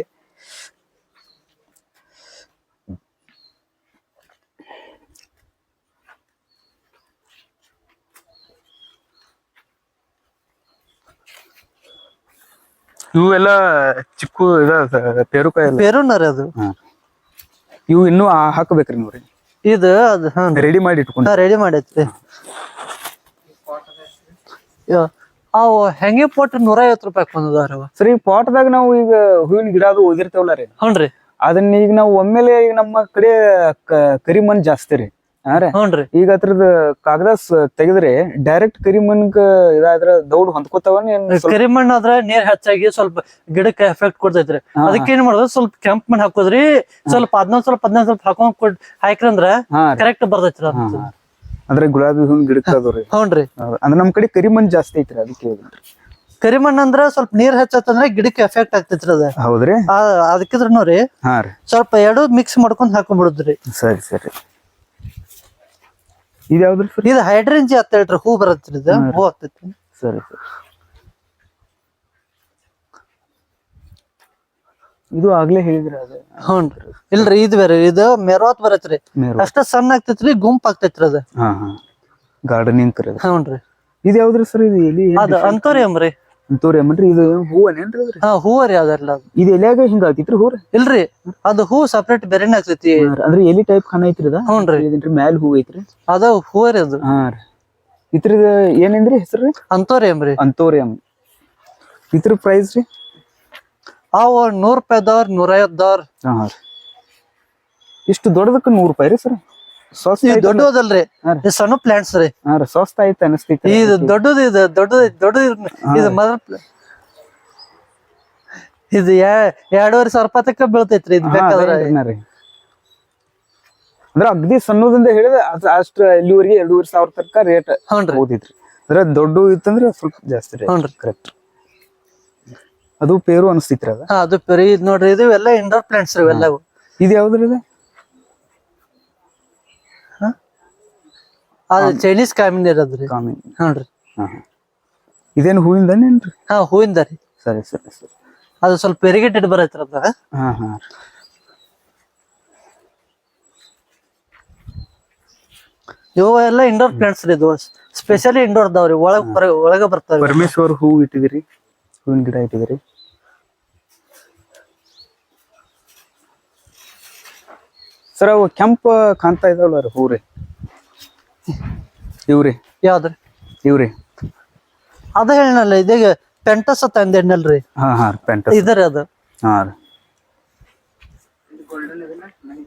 ಇವೆಲ್ಲ ಚಿಕ್ಕು ಇದ ಪೇರುಕಾಯಿ ಪೇರುನರಿ ಪೇರುನ ರೀ ಅದು ಇವು ಇನ್ನೂ ಹಾಕಬೇಕ್ರಿ ನೋಡ್ರಿ. ಇದು ಅದು ರೆಡಿ ಮಾಡಿ ಇಟ್ಕೊಂಡು ರೆಡಿ ಮಾಡೈತ್ರಿ ಅವು ಹೆಂಗೆ ಪೋಟ್ ನೂರ ಐವತ್ತು ರೂಪಾಯಿ ಒಂದದಾರ ಸರಿ ಪಾಟ್ದಾಗ ನಾವು ಈಗ ಹೂವಿನ ಗಿಡ ಅದು ಓದಿರ್ತೇವಲ್ಲ ರೀ? ಹ್ಞೂನ್ರಿ ಅದನ್ನ ಈಗ ನಾವು ಒಮ್ಮೆಲೆ ಈಗ ನಮ್ಮ ಕಡೆ ಕರಿ ಮಣ್ಣು ಜಾಸ್ತಿ ರೀ. ಹಾ ರೀ? ಹ್ಞೂನ್ರಿ ಈಗ ಅದ್ರದ್ ಕಾಗದ ತೆಗೆದ್ರೆ ಡೈರೆಕ್ಟ್ ಕರಿ ಮಣ್ಗ ಇದಾದ್ರ ದೌಡ್ ಹೊಂದ್ಕೋತಾವನ್ ಏನ್ ಸ್ವಲ್ಪ- ಕರಿಮಣ್ಣು ಆದ್ರ ನೀರ್ ಹೆಚ್ಚಾಗಿ ಸ್ವಲ್ಪ ಗಿಡಕ್ಕೆ ಎಫೆಕ್ಟ್ ಕೊಡ್ತೈತ್ರಿ. ಹಾ, ಅದಕ್ಕೆ ಏನ್ ಮಾಡೋದು? ಸ್ವಲ್ಪ ಕೆಂಪ್ ಮಣ್ಣು ಹಾಕೋದ್ರಿ ಸ್ವಲ್ಪ ಹದ್ನೊಂದ್ ಸ್ವಲ್ಪ ಹದಿನೈದು ಸ್ವಲ್ಪ ಹಾಕೊಂಡ್ ಕೊಡ್ ಹಾಕ್ರಿ ಅಂದ್ರ ಹಾ ರೀ. ಕರೆಕ್ಟ್ ಬರ್ತೈತ್ರಿ ಹಾ, ಹಾ. ಅಂದ್ರೆ ಗುಲಾಬಿ ಹೂವಿನ ಗಿಡಕ್ಕೆ ಅದು ರೀ ಹ್ಞೂನ್ರಿ ಹೌದು. ಅಂದ್ರೆ ನಮ್ ಕಡೆ ಕರಿಮಣ್ ಜಾಸ್ತಿ ಐತ್ರಿ ಅದಕ್ಕೆ ಕರಿಮಣ್ ಅಂದ್ರ ಸ್ವಲ್ಪ ನೀರ್ ಹೆಚ್ಚತ್ತಂದ್ರ ಗಿಡಕ್ಕೆ ಎಫೆಕ್ಟ್ ಆಗ್ತೈತ್ರಿ ಅದ. ಹೌದ್ರಿ? ಅದಕ್ಕಿದ್ರ ರೀ ಹಾ ರೀ. ಸ್ವಲ್ಪ ಎರಡು ಮಿಕ್ಸ್ ಮಾಡ್ಕೊಂಡ್ ಹಾಕೊಂಡ್ಬಿಡುದ್ರಿ ಸರಿ ಸರಿ. ಇದು ಯಾವ್ದ್ರಿ ಸರ್? ಇದು ಹೈಡ್ರೆಂಜಿ ಅಂತ ಹೇಳ್ರಿ ಹೂ ಬರತ್ರಿ ಇದು. ಹೂ ಆಗ್ತೈತಿ ಸರಿ ಸರಿ. ಇದು ಆಗ್ಲೇ ಹೇಳಿದ್ರಿ ಅದ. ಹ್ಞೂ ಇಲ್ರಿ ಇದು ಬೇರೆ ಇದು ಮೆರೋತ್ ಬರತ್ರಿ. ಮೇರು ಅಷ್ಟ ಸಣ್ಣ ಆಗ್ತೈತ್ರಿ ಗುಂಪ್ ಆಗ್ತೈತ್ರಿ ಅದ. ಹಾ ಹಾ. ಗಾರ್ಡನಿಂಗ್ ಕರೆದ ಹ್ಞೂನ್ರಿ ಇದು ಯಾವ್ದ್ರಿ ಸರ್ ಇದು ಎಲಿ? ಅದ ಅಂತೋರಿಯಮ್ರಿ ತೋರಿ ಅಮ್ಮನ್ರಿ ಇದು ಹೂವನೇನ್ರಿ ಅದ್ರಿ ಹಾ ಹೂವ ರೀ ಅದಲ್ಲ. ಇದು ಎಲ್ಯಾಗ ಹಿಂಗ ಆಗ್ತಿತ್ರಿ ಹೂ ರೀ ಇಲ್ರಿ ಅದು ಹೂ ಸಪ್ರೇಟ್ ಬೇರೆನೇ ಆಗ್ತೈತಿ. ಅಂದ್ರೆ ಎಲಿ ಟೈಪ್ ಖಾನ ಐತ್ರಿ ಅದ ಹ್ಞೂನ್ರಿ ಇದೇನ್ರಿ ಮ್ಯಾಲ್ ಹೂ ಐತ್ರಿ? ಅದ ಹೂವ ರೀ ಅದು. ಹಾ ರೀ. ಇದ್ರದ ಏನೇನ್ರಿ ಹೆಸರು ಅಂತೋರಿಯಮ್ರಿ ಅಂತೋರಿಯಂ ಇತ್ರ ಪ್ರೈಸ್ ರೀ? ಅವು ನೂರ್ ರೂಪಾಯಿ ಅದಾವ್ರಿ ನೂರ ಐವತ್ತದವ್ರ ಹಾ ಇಷ್ಟು ದೊಡ್ಡದಕ್ಕೆ ನೂರು ರೂಪಾಯಿ ರೀ ಸರ್? ಸ್ವಸ್ಥ ಇದು ದೊಡ್ಡದಲ್ರಿ ಇದು ಸಣ್ಣ ಪ್ಲಾಂಟ್ಸ್ ರೀ. ಹಾ ರೀ ಸ್ವಸ್ಥ ಐತೆ ಅನಿಸ್ತೈತಿ ಇದು ದೊಡ್ಡದು ಇದು ದೊಡ್ಡದು ದೊಡ್ಡದು ಇದು ಮದರ್ ಇದು ಯಾ- ಎರಡೂವರೆ ಸಾವಿರ ರೂಪಾಯಿ ತಕ್ಕ ಬೀಳ್ತೈತ್ರಿ ಇದು ಬೇಕಾದ್ರೆ. ರೀ. ಅಂದ್ರೆ ಅಗ್ದಿ ಸಣ್ಣದಿಂದ ಹೇಳಿದ್ರೆ ಅದ್ ಅಷ್ಟ ಇಲ್ಲಿವರೆಗೆ ಎರಡೂವರೆ ಸಾವಿರ ತನಕ ರೇಟ್ ಹೋದಿತ್ರಿ ಅಂದ್ರೆ ದೊಡ್ಡ ಇತ್ತಂದ್ರೆ ಸ್ವಲ್ಪ ಜಾಸ್ತಿ ರೀ. ಹ್ಞೂನ್ರಿ ಕರೆಕ್ಟ್ ಅದು ಪೇರು ಅನಿಸ್ತೈತ್ರಿ ಅದ? ಹಾ ಅದು ಪೆರಿ. ಇದ್ ನೋಡ್ರಿ ಇದು ಎಲ್ಲ ಇಂಡೋರ್ ಪ್ಲಾಂಟ್ಸ್ ರೀ ಇವೆಲ್ಲವು. ಇದು ಯಾವ್ದ್ರಿ ಇದು? ಅದು ಚೈನೀಸ್ ಕಾಮಿನ್ ಇರೋದ್ರಿ ಕಾಮಿನ್ ನೋಡ್ರಿ ಹಾ ಹಾ. ಇದೇನು ಹೂವಿಂದನೇನ್ರಿ ಹಾ ಹೂವಿಂದ ರೀ. ಸರಿ ಸರಿ ಸರಿ. ಅದು ಸ್ವಲ್ಪ ಪೆರಿಗೇಟೆಡ್ ಬರೈತ್ರಿ ಅದ. ಹಾ ಹಾ ಇವು ಎಲ್ಲ ಇಂಡೋರ್ ಪ್ಲಾಂಟ್ಸ್ ರೀ ಇದು. ಸ್ಪೆಷಲಿ ಇಂಡೋರ್ ಅದಾವ್ರಿ ಒಳಗ್ ಬರ ಒಳಗ ಬರ್ತಾವ್ರಿ. ಪರಮೇಶ್ವರ್ ಹೂ ಇಟ್ಟಿದಿರಿ ಹೂವಿನ ಗಿಡ ಇಟ್ಟಿದ್ದಾರೆ. ಸರ್ ಅವು ಕೆಂಪು ಕಾಣ್ತಾ ಇದಾವಲ್ಲ ರೀ ಹೂ ರೀ ಇವ್ರಿ. ಯಾವ್ದ್ರಿ? ಇವ್ರಿ. ಅದ ಹೇಳನಲ್ಲ ಇದೀಗ ಪೆಂಟಸ್ ತಂದೆಣ್ಣಲ್ರಿ ಹಾ ಹಾ ಪೆಂಟಸ್. ಇದರ ಅದು. ಹಾ ರೀ.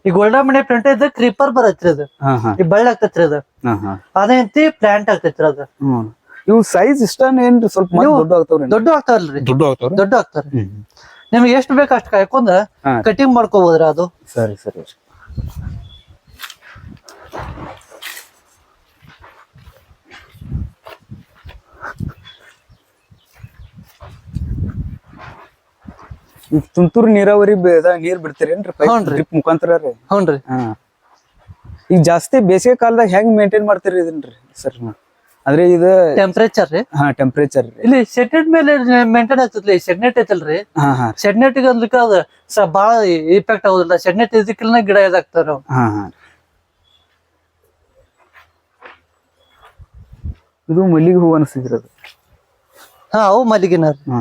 ಈ ಗೋಲ್ಡನ್ ಮನೆ ಪ್ಲಾಂಟ್ ಇದು ಕ್ರೀಪರ್ ಬರತ್ರಿ ಅದು. ಹಾ ಹಾ. ಈ ಬಳ್ಳಿ ಆಗ್ತೈತ್ರಿ ಅದು. ಅದೇಂತಿ ಪ್ಲಾಂಟ್ ಆಗ್ತೈತ್ರಿ ಅದು. ಹ್ಮ್. ಇವು ಸೈಜ್ ಇಷ್ಟನ ಏನ್ರಿ? ಸ್ವಲ್ಪ ದೊಡ್ಡ ಆಗ್ತಾವ್ರಿ ದೊಡ್ಡ ಆಗ್ತಾವಲ್ರಿ ದೊಡ್ಡ ಆಗ್ತಾವ್ರಿ ದೊಡ್ಡ ಆಗ್ತಾವ್ರಿ ನಿಮ್ಗೆ ಎಷ್ಟು ಬೇಕು ಅಷ್ಟು ಕಾಯ್ಕೊಂಡ ಹಾ. ಕಟಿಂಗ್ ಮಾಡ್ಕೋಬೋದ್ರ ಅದು? ಸರಿ ಸರಿ ಈಗ ತುಂತುರು ನೀರಾವರಿ ಬೇದ ನೀರ್ ಬಿಡ್ತೀರೇನ್ರಿ. ಡ್ರಿಪ್ ಮುಖಾಂತರ ರೀ? ಹ್ಞೂನ್ರಿ ಹಾ. ಈಗ ಜಾಸ್ತಿ ಬೇಸಿಗೆ ಕಾಲದಾಗ ಹೆಂಗ್ ಮೇಂಟೈನ್ ಮಾಡ್ತೀರಿ ಇದನ್ರಿ? ಸರ್ ಅಂದ್ರೆ ಇದು ಟೆಂಪರೇಚರ್ ರೀ? ಹಾ ಟೆಂಪರೇಚರ್ ರೀ. ಇಲ್ಲಿ ಶೆಡ್ನೆಟ್ ಮೇಲೆ ಮೇಂಟೈನ್ ಆಗ್ತೈತ್ರಿ ಶೆಡ್ನೆಟ್ ಐತಲ್ರಿ? ಹಾ ಹಾ. ಶೆಡ್ನೆಟ್ ಅಂದ್ರೆ ಅದ ಸ ಬಾಳ ಇಫೆಕ್ಟ್ ಆಗುದಿಲ್ಲ. ಶೆಡ್ನೆಟ್ ಇದಕ್ಕಿಲ್ಲ ಗಿಡ ಇದಾಗ್ತಾರ ಹಾ ಹಾ. ಇದು ಮಲ್ಲಿಗೆ ಹೂ ಅನಿಸ್ತಿದ್ರಿ ಅದು? ಹಾ ಅವು ಮಲ್ಲಿಗಿನ ರೀ. ಹಾ.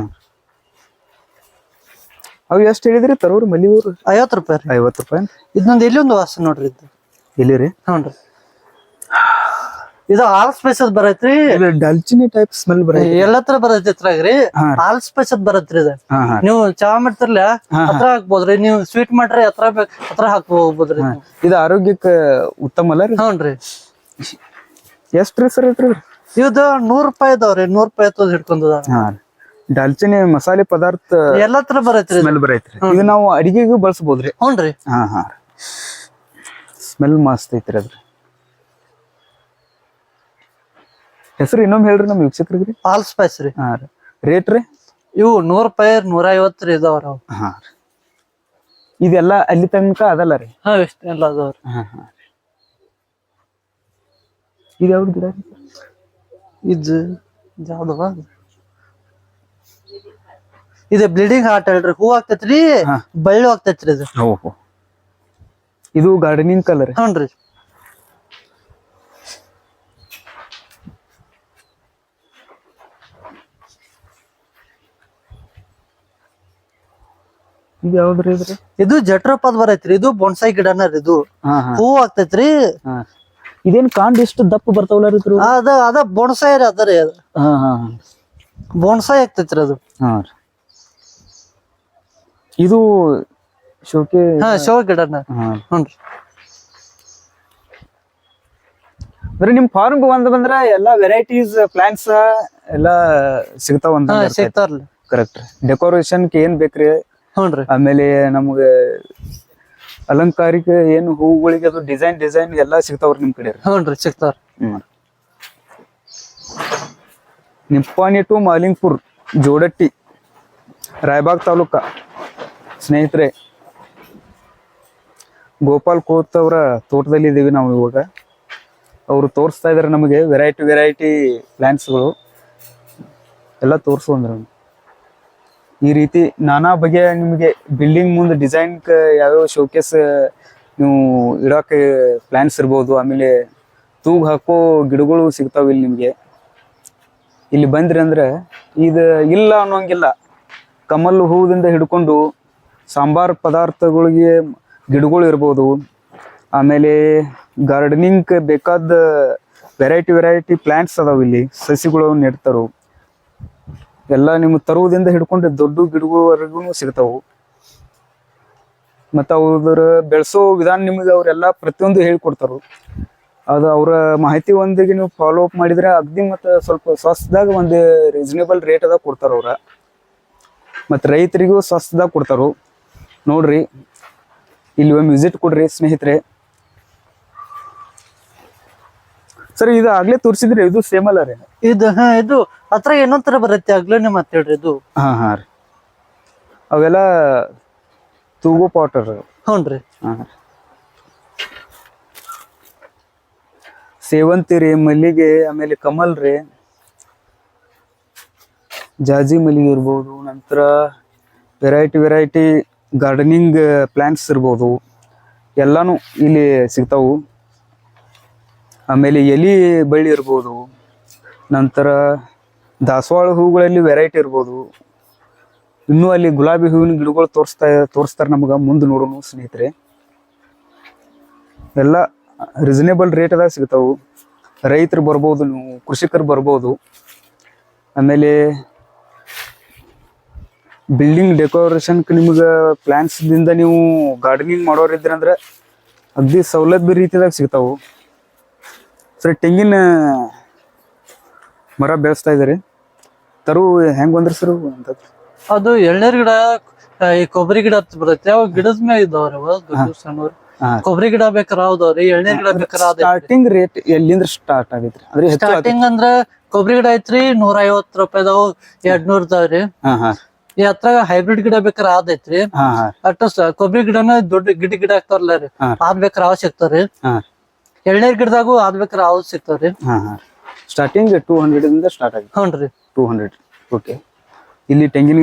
ಅವು ಎಷ್ಟು ಹೇಳಿದ್ರಿ ತರೋರು ಮಲ್ಲಿಗೆ ಹೂ ಐವತ್ತು ರೂಪಾಯಿ ರೀ. ಐವತ್ತು ರೂಪಾಯಿ. ಇದೊಂದು ಇಲ್ಲಿ ಒಂದು ವಾಸ ನೋಡ್ರಿ ಇದು? ಇಲ್ಲಿ ರೀ? ಹ್ಞೂನ್ರಿ ಇದು ಆಲ್ ಸ್ಪೈಸಸ್ ಬರತ್ರಿ? ಇದು ಡಲ್ಚಿನಿ ಟೈಪ್ ಸ್ಮೆಲ್ ಬರ ಎಲ್ಲ ತರ ಬರೈತಿ ಎಲ್ಲತ್ರ ರೀ. ಹಾ. ಆಲ್ ಸ್ಪೈಸಸ್ ಬರತ್ರಿ ಇದು. ನೀವು ಚಾ ಮಾಡ್ತಿರ್ಲ ಹತ್ರ ಹಾಕ್ಬೋದ್ರಿ. ನೀವು ಸ್ವೀಟ್ ಮಾಡ್ರಿ ಹತ್ರ ಹತ್ರ ಹಾಕ್ಬೋದ್ರಿ. ಇದು ಆರೋಗ್ಯಕ್ಕೆ ಉತ್ತಮ ಅಲ್ಲ ರೀ? ಹ್ಞೂನ್ರಿ ಎಷ್ಟ್ರಿ ಸರ್ ಇಟ್ರಿ ಇದು ನೂರ್ ರೂಪಾಯಿ ಇದಾವ್ರಿ ನೂರ್ ರೂಪಾಯಿ ತೋದ್ ಹಿಡ್ಕೊಂಡದ ಡಾಲ್ಚಿನಿ ಮಸಾಲೆ ಪದಾರ್ಥ ಎಲ್ಲಾ ತರ ಬರೈತ್ರಿ ಸ್ಮೆಲ್ ಬರೈತ್ರಿ. ಇದು ನಾವು ಅಡಿಗೆಗೂ ಬಳಸಬಹುದ್ರಿ ಹ್ಞೂನ್ರಿ. ಹಾ ಹಾ ಸ್ಮೆಲ್ ಮಸ್ತ್ ಐತ್ರಿ ಅದ್ರ. ಹೆಸರು ಇನ್ನೊಮ್ಮೆ ಹೇಳ್ರಿ ನಮ್ಮ ವೀಕ್ಷಕರಿಗೆ ಪಾಲ್ ಸ್ಪೈಸ್ ರೀ. ಹಾ ರೀ. ರೇಟ್ ರೀ? ಇವು ನೂರ್ ರೂಪಾಯಿ ನೂರ ಐವತ್ತು ರೀ ಇದಾವ್ರ ಅವು. ಹಾ ರೀ. ಇದೆಲ್ಲ ಅಲ್ಲಿ ತನಕ ಅದಲ್ಲ ರೀ? ಹಾ ಇಷ್ಟ ಅದಾವ ಅದಾವ್ರಿ ಹಾ ಹಾ ಇದು ಯಾವ್ದು ಗಿಡ ರೀ? ಇದು ಇದ್ ಯಾವ್ದವ? ಇದು ಬ್ಲೀಡಿಂಗ್ ಹಾರ್ಟ್ ಹೇಳ್ರಿ. ಹೂ ಆಗ್ತೈತ್ರಿ ಹಾ. ಬಳ್ಳಿ ಆಗ್ತೈತ್ರಿ ಇದು. ಓಹೋ. ಇದು ಗಾರ್ಡನಿಂಗ್ ಕಲರ್ ಹ್ಞೂನ್ರಿ ಇದು ಯಾವ್ದ್ರಿ ಇದ್ರಿ? ಇದು ಜಟ್ರೋಪದ್ ಬರೈತ್ರಿ ಇದು ಬೊನ್ಸಾಯಿ ಗಿಡನ ರೀ ಇದು. ಹಾ ಹಾ. ಹೂ ಆಗ್ತೈತ್ರಿ. ಇದೇನ್ ಕಾಂಡ್ ಇಷ್ಟು ದಪ್ಪ ಬರ್ತಾವಲ್ಲ ರೀ ಇದ್ರ ಅದ ಅದ ಬೊನ್ಸಾಯಿ ರೀ ಅದ ರೀ ಅದು. ಹಾ ಆಗ್ತೈತ್ರಿ ಅದು. ಹಾ ರೀ. ಇದು ಶೋಕೆ ಹಾ ಶೋ ಗಿಡನ ಹಾ. ಹ್ಞೂನ್ರಿ ಅಂದ್ರೆ ನಿಮ್ ಫಾರ್ಮ್ ಒಂದ್ ಬಂದ್ರ ಎಲ್ಲಾ ವೆರೈಟೀಸ್ ಪ್ಲಾಂಟ್ಸ್ ಎಲ್ಲಾ ಸಿಗ್ತಾವ ಅಂತ ಸಿಗ್ತಾರ್ಲಿ ಕರೆಕ್ಟ್ ಡೆಕೋರೇಷನ್ ಏನ್ ಬೇಕ್ರಿ? ಹ್ಞೂನ್ರಿ. ಆಮೇಲೆ ನಮ್ಗೆ ಅಲಂಕಾರಿಕ ಏನು ಹೂಗಳಿಗೆ ಅದು ಡಿಸೈನ್ ಡಿಸೈನ್ ಎಲ್ಲಾ ಸಿಗ್ತಾವ್ರಿ ನಿಮ್ ಕಡೆ ಹ್ಞೂನ್ರಿ ಸಿಗ್ತಾವ್ರಿ. ಹ್ಮ್. ನಿಪ್ಪಾಣಿ ಟು ಮಾಲಿಂಗ್ಪುರ್ ಜೋಡಟ್ಟಿ ರಾಯಬಾಗ್ ತಾಲೂಕ ಸ್ನೇಹಿತರೆ ಗೋಪಾಲ್ ಕೋತ್ ಅವರ ತೋಟದಲ್ಲಿ ಇದೀವಿ ನಾವು ಇವಾಗ. ಅವರು ತೋರಿಸ್ತಾ ಇದಾರೆ ನಮಗೆ ವೆರೈಟಿ ವೆರೈಟಿ ಪ್ಲಾಂಟ್ಸ್ಗಳು ಎಲ್ಲ ತೋರಿಸು ಅಂದ್ರೆ ಈ ರೀತಿ ನಾನಾ ಬಗೆಯ ನಿಮಗೆ ಬಿಲ್ಡಿಂಗ್ ಮುಂದೆ ಡಿಸೈನ್ ಯಾವ್ಯಾವ ಶೋಕೇಸ್ ನೀವು ಇಡಕ್ಕೆ ಪ್ಲಾನ್ಸ್ ಇರ್ಬೋದು, ಆಮೇಲೆ ತೂಗ್ ಹಾಕೋ ಗಿಡಗಳು ಸಿಗ್ತಾವ ಇಲ್ಲಿ ನಿಮಗೆ. ಇಲ್ಲಿ ಬಂದ್ರಿ ಅಂದ್ರೆ ಇದು ಇಲ್ಲ ಅನ್ನೋಂಗಿಲ್ಲ. ಕಮಲ್ ಹೂವಿಂದ ಹಿಡ್ಕೊಂಡು ಸಾಂಬಾರ್ ಪದಾರ್ಥಗಳಿಗೆ ಗಿಡಗಳು ಇರ್ಬೋದು. ಆಮೇಲೆ ಗಾರ್ಡನಿಂಗ್ ಬೇಕಾದ ವೆರೈಟಿ ವೆರೈಟಿ ಪ್ಲಾಂಟ್ಸ್ ಅದಾವ ಇಲ್ಲಿ. ಸಸಿಗಳು ನೆಡ್ತಾರು. ಎಲ್ಲ ನಿಮ್ಗೆ ತರುವುದಿಂದ ಹಿಡ್ಕೊಂಡು ದೊಡ್ಡ ಗಿಡಗಳವರೆಗೂ ಸಿಗ್ತಾವು. ಮತ್ತು ಅವ್ರ ಬೆಳೆಸೋ ವಿಧಾನ ನಿಮಗೆ ಅವರೆಲ್ಲ ಪ್ರತಿಯೊಂದು ಹೇಳ್ಕೊಡ್ತಾರು. ಅದು ಅವರ ಮಾಹಿತಿ ಒಂದಿಗೆ ನೀವು ಫಾಲೋ ಅಪ್ ಮಾಡಿದ್ರೆ ಅಗ್ದಿ ಮತ್ತು ಸ್ವಲ್ಪ ಸ್ವಸ್ಥದಾಗ ಒಂದು ರೀಸನೇಬಲ್ ರೇಟ್ ಅದಾಗ ಕೊಡ್ತಾರ ಅವ್ರ. ಮತ್ತು ರೈತರಿಗೂ ಸ್ವಸ್ಥದಾಗ ಕೊಡ್ತಾರೆ. ನೋಡ್ರಿ, ಇಲ್ಲಿ ಒಮ್ಮೆ ವಿಸಿಟ್ ಕೊಡ್ರಿ ಸ್ನೇಹಿತರೆ. ಸರ್, ಇದು ಆಗ್ಲೇ ತೋರಿಸಿದ್ರಿ ಇದು ಸೇಮ್ ಅಲ್ಲ ರೀ? ಇದು, ಹಾ, ಇದು ಹತ್ರ ಇನ್ನೊಂದ್ ತರ ಬರುತ್ತೆ ಆಗ್ಲೇನೆ ಹೇಳ್ರಿ ಇದು ಹಾ ಹಾ ರೀ. ಅವೆಲ್ಲ ತೂಗು ಪೌಡರ್ ಹ್ಞೂನ್ರಿ ಹಾಂ ಸೇವಂತಿ ರೀ ಮಲ್ಲಿಗೆ ಆಮೇಲೆ ಕಮಲ್ ರೀ. ಜಾಜಿ ಮಲ್ಲಿಗೆ ಇರ್ಬೋದು ನಂತರ ವೆರೈಟಿ ವೆರೈಟಿ ಗಾರ್ಡನಿಂಗ್ ಪ್ಲಾಂಟ್ಸ್ ಇರ್ಬೋದು. ಎಲ್ಲಾನು ಇಲ್ಲಿ ಸಿಗ್ತಾವು. ಆಮೇಲೆ ಎಲಿ ಬಳ್ಳಿ ಇರ್ಬೋದು. ನಂತರ ದಾಸವಾಳ ಹೂಗಳಲ್ಲಿ ವೆರೈಟಿ ಇರ್ಬೋದು. ಇನ್ನೂ ಅಲ್ಲಿ ಗುಲಾಬಿ ಹೂವಿನ ಗಿಡಗಳು ತೋರಿಸ್ತಾ ತೋರಿಸ್ತಾರೆ ನಮಗೆ ಮುಂದೆ ನೋಡೋಣ ಸ್ನೇಹಿತರೆ. ಎಲ್ಲ ರೀಸನೇಬಲ್ ರೇಟ್ದಾಗ ಸಿಗ್ತಾವು. ರೈತರು ಬರ್ಬೋದು ನೀವು, ಕೃಷಿಕರು ಬರ್ಬೋದು. ಆಮೇಲೆ ಬಿಲ್ಡಿಂಗ್ ಡೆಕೋರೇಷನ್ಗೆ ನಿಮಗೆ ಪ್ಲ್ಯಾನ್ಸ್ದಿಂದ ನೀವು ಗಾರ್ಡನಿಂಗ್ ಮಾಡೋರಿದ್ರಂದ್ರೆ ಅಗ್ದಿ ಸೌಲಭ್ಯ ರೀತಿದಾಗ ಸಿಗ್ತಾವು. ಸರಿ, ತೆಂಗಿನ ಮರ ಬೆಳೆಸ್ತಾ ಇದ್ದಾರೆ. ತರು ಹೆಂಗ್ ಬಂದ್ರಿ ಸರ್ ಅಂತ. ಅದು ಎಳ್ನೀರ್ ಗಿಡ ಈ ಕೊಬ್ಬರಿ ಗಿಡ ಬರುತ್ತೆ. ಅವ ಗಿಡದ ಮೇಲೆ ಇದಾವ್ರಿ ಸಣ್ಣವ್ರು. ಕೊಬ್ಬರಿ ಗಿಡ ಬೇಕಾರ ಹೌದವ್ರಿ ಎಳ್ನೀರ್ ಗಿಡ ಬೇಕಾರ ಸ್ಟಾರ್ಟಿಂಗ್ ರೇಟ್ ಎಲ್ಲಿಂದ ಸ್ಟಾರ್ಟ್ ಆಗೈತ್ರಿ? ಅಂದ್ರೆ ಸ್ಟಾರ್ಟಿಂಗ್ ಅಂದ್ರ ಕೊಬ್ಬರಿ ಗಿಡ ಐತ್ರಿ ನೂರ ಐವತ್ ರೂಪಾಯಿ ಎರಡ್ನೂರ್ ಎರಡ್ ನೂರ್ ಇದಾವ್ರಿ ಹಾ ಹಾ. ಈ ಹತ್ರ ಹೈಬ್ರಿಡ್ ಗಿಡ ಬೇಕಾರ ಆದೈತ್ರಿ. ಅಷ್ಟ ಕೊಬ್ಬರಿ ಗಿಡನ ದೊಡ್ಡ ಗಿಡ ಗಿಡ ಆಗ್ತಾರಲ್ಲ ರೀ ಆದ್ ಅದ್ ಬೇಕಾರೆ ಅವ್ ಸಿಗ್ತಾವ್ರಿ ಎಳ್ನೀರ್ ಗಿಡದಾಗು ಆದ್ ಬೇಕಾರ ಅವ್ ಸಿಗ್ತಾವ್ರಿ ಹಾ ಹಾ. ಸ್ಟಾರ್ಟಿಂಗ್ ಟೂ ಹಂಡ್ರೆಡ್ ಇಂದ ಸ್ಟಾರ್ಟ್ ಆಗಿದೆ ಹ್ಞೂನ್ರಿ. ಟೂ ಹಂಡ್ರೆಡ್ ಓಕೆ ಇಲ್ಲಿ ತೆಂಗಿನ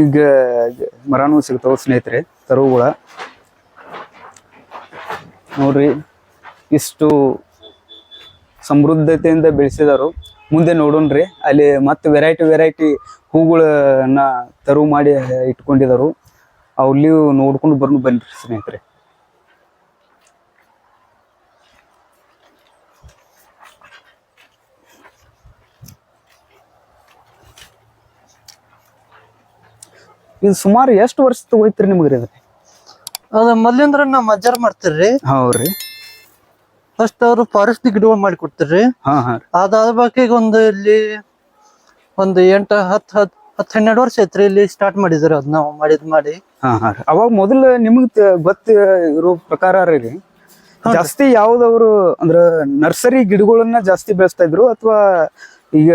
ಮರನೂ ಸಿಗ್ತಾವ ಸ್ನೇಹಿತರೆ, ತರುವುಗಳ. ನೋಡ್ರಿ, ಇಷ್ಟು ಸಮೃದ್ಧತೆಯಿಂದ ಬೆಳೆಸಿದಾರು. ಮುಂದೆ ನೋಡೋಣ್ರಿ, ಅಲ್ಲಿ ಮತ್ತೆ ವೆರೈಟಿ ವೆರೈಟಿ ಹೂಗಳನ್ನ ತರು ಮಾಡಿ ಇಟ್ಕೊಂಡಿದಾರು. ಅಲ್ಲಿ ನೋಡ್ಕೊಂಡು ಬರ್ನು ಬನ್ರಿ ಸ್ನೇಹಿತರೆ. ಇದು ಸುಮಾರು ಎಷ್ಟು ವರ್ಷ ತಗೋಯ್ತ್ರಿ ನಿಮ್ಗೆ ರೀ ಅದ ಮೊದ್ಲಿಂದ್ರ ನಾವ್ ಮಜ್ಜಾರ್ ಮಾಡ್ತಿರ್ರಿ. ಹೌದ್ರಿ. ಫಸ್ಟ್ ಅವ್ರು ಫಾರೆಸ್ಟ್ ಗಿಡಗಳು ಮಾಡಿ ಕೊಡ್ತೀರಿ ಹಾ ಹಾ ರೀ. ಅದಾದ ಬಾಕಿಗೆ ಒಂದು ಇಲ್ಲಿ ಒಂದು ಎಂಟ ಹತ್ ಹತ್ ಹತ್ ಹನ್ನೆರಡು ವರ್ಷ ಐತ್ರಿ ಇಲ್ಲಿ ಸ್ಟಾರ್ಟ್ ಮಾಡಿದ್ರಿ ಅದ್ ನಾವು ಮಾಡಿದ್ ಮಾಡಿ. ಹಾ ಹಾ ರೀ. ಅವಾಗ ಮೊದಲು ನಿಮ್ಗೆ ಗೊತ್ತ ಇರೋ ಪ್ರಕಾರ ರೀ ಜಾಸ್ತಿ ಯಾವ್ದವ್ರು ಅಂದ್ರ ನರ್ಸರಿ ಗಿಡಗಳನ್ನ ಜಾಸ್ತಿ ಬೆಳೆಸ್ತಾ ಇದ್ರು ಅಥವಾ ಈಗ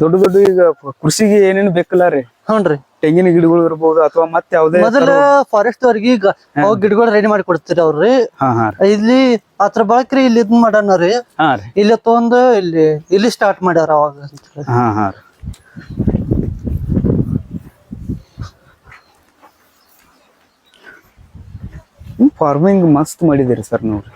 ದೊಡ್ಡ ದೊಡ್ಡ ಈಗ ಕೃಷಿಗೆ ಏನೇನು ಬೇಕಲ್ಲ ರೀ? ಹ್ಞೂನ್ರಿ. ತೆಂಗಿನ ಗಿಡಗಳು ಇರ್ಬೋದು ಅಥವಾ ಮತ್ತೆ ಯಾವ್ದೇ ಮೊದಲ ಫಾರೆಸ್ಟ್ ಅವ್ರಿಗೆ ಅವ್ ಗಿಡಗಳು ರೆಡಿ ಮಾಡಿ ಕೊಡ್ತೀರಿ ಅವ್ರಿ. ಹಾ ಹಾ ಇಲ್ಲಿ ಅದ್ರ ಬಳಕ್ರಿ ಇಲ್ಲಿ ಇದ್ ಮಾಡೋಣ ರೀ. ಇಲ್ಲಿ ತಗೊಂಡು ಇಲ್ಲಿ ಇಲ್ಲಿ ಸ್ಟಾರ್ಟ್ ಮಾಡ್ಯಾರ ಅವಾಗ ಫಾರ್ಮಿಂಗ್ ಮಸ್ತ್ ಮಾಡಿದಿರಿ ಸರ್ ನೋಡ್ರಿ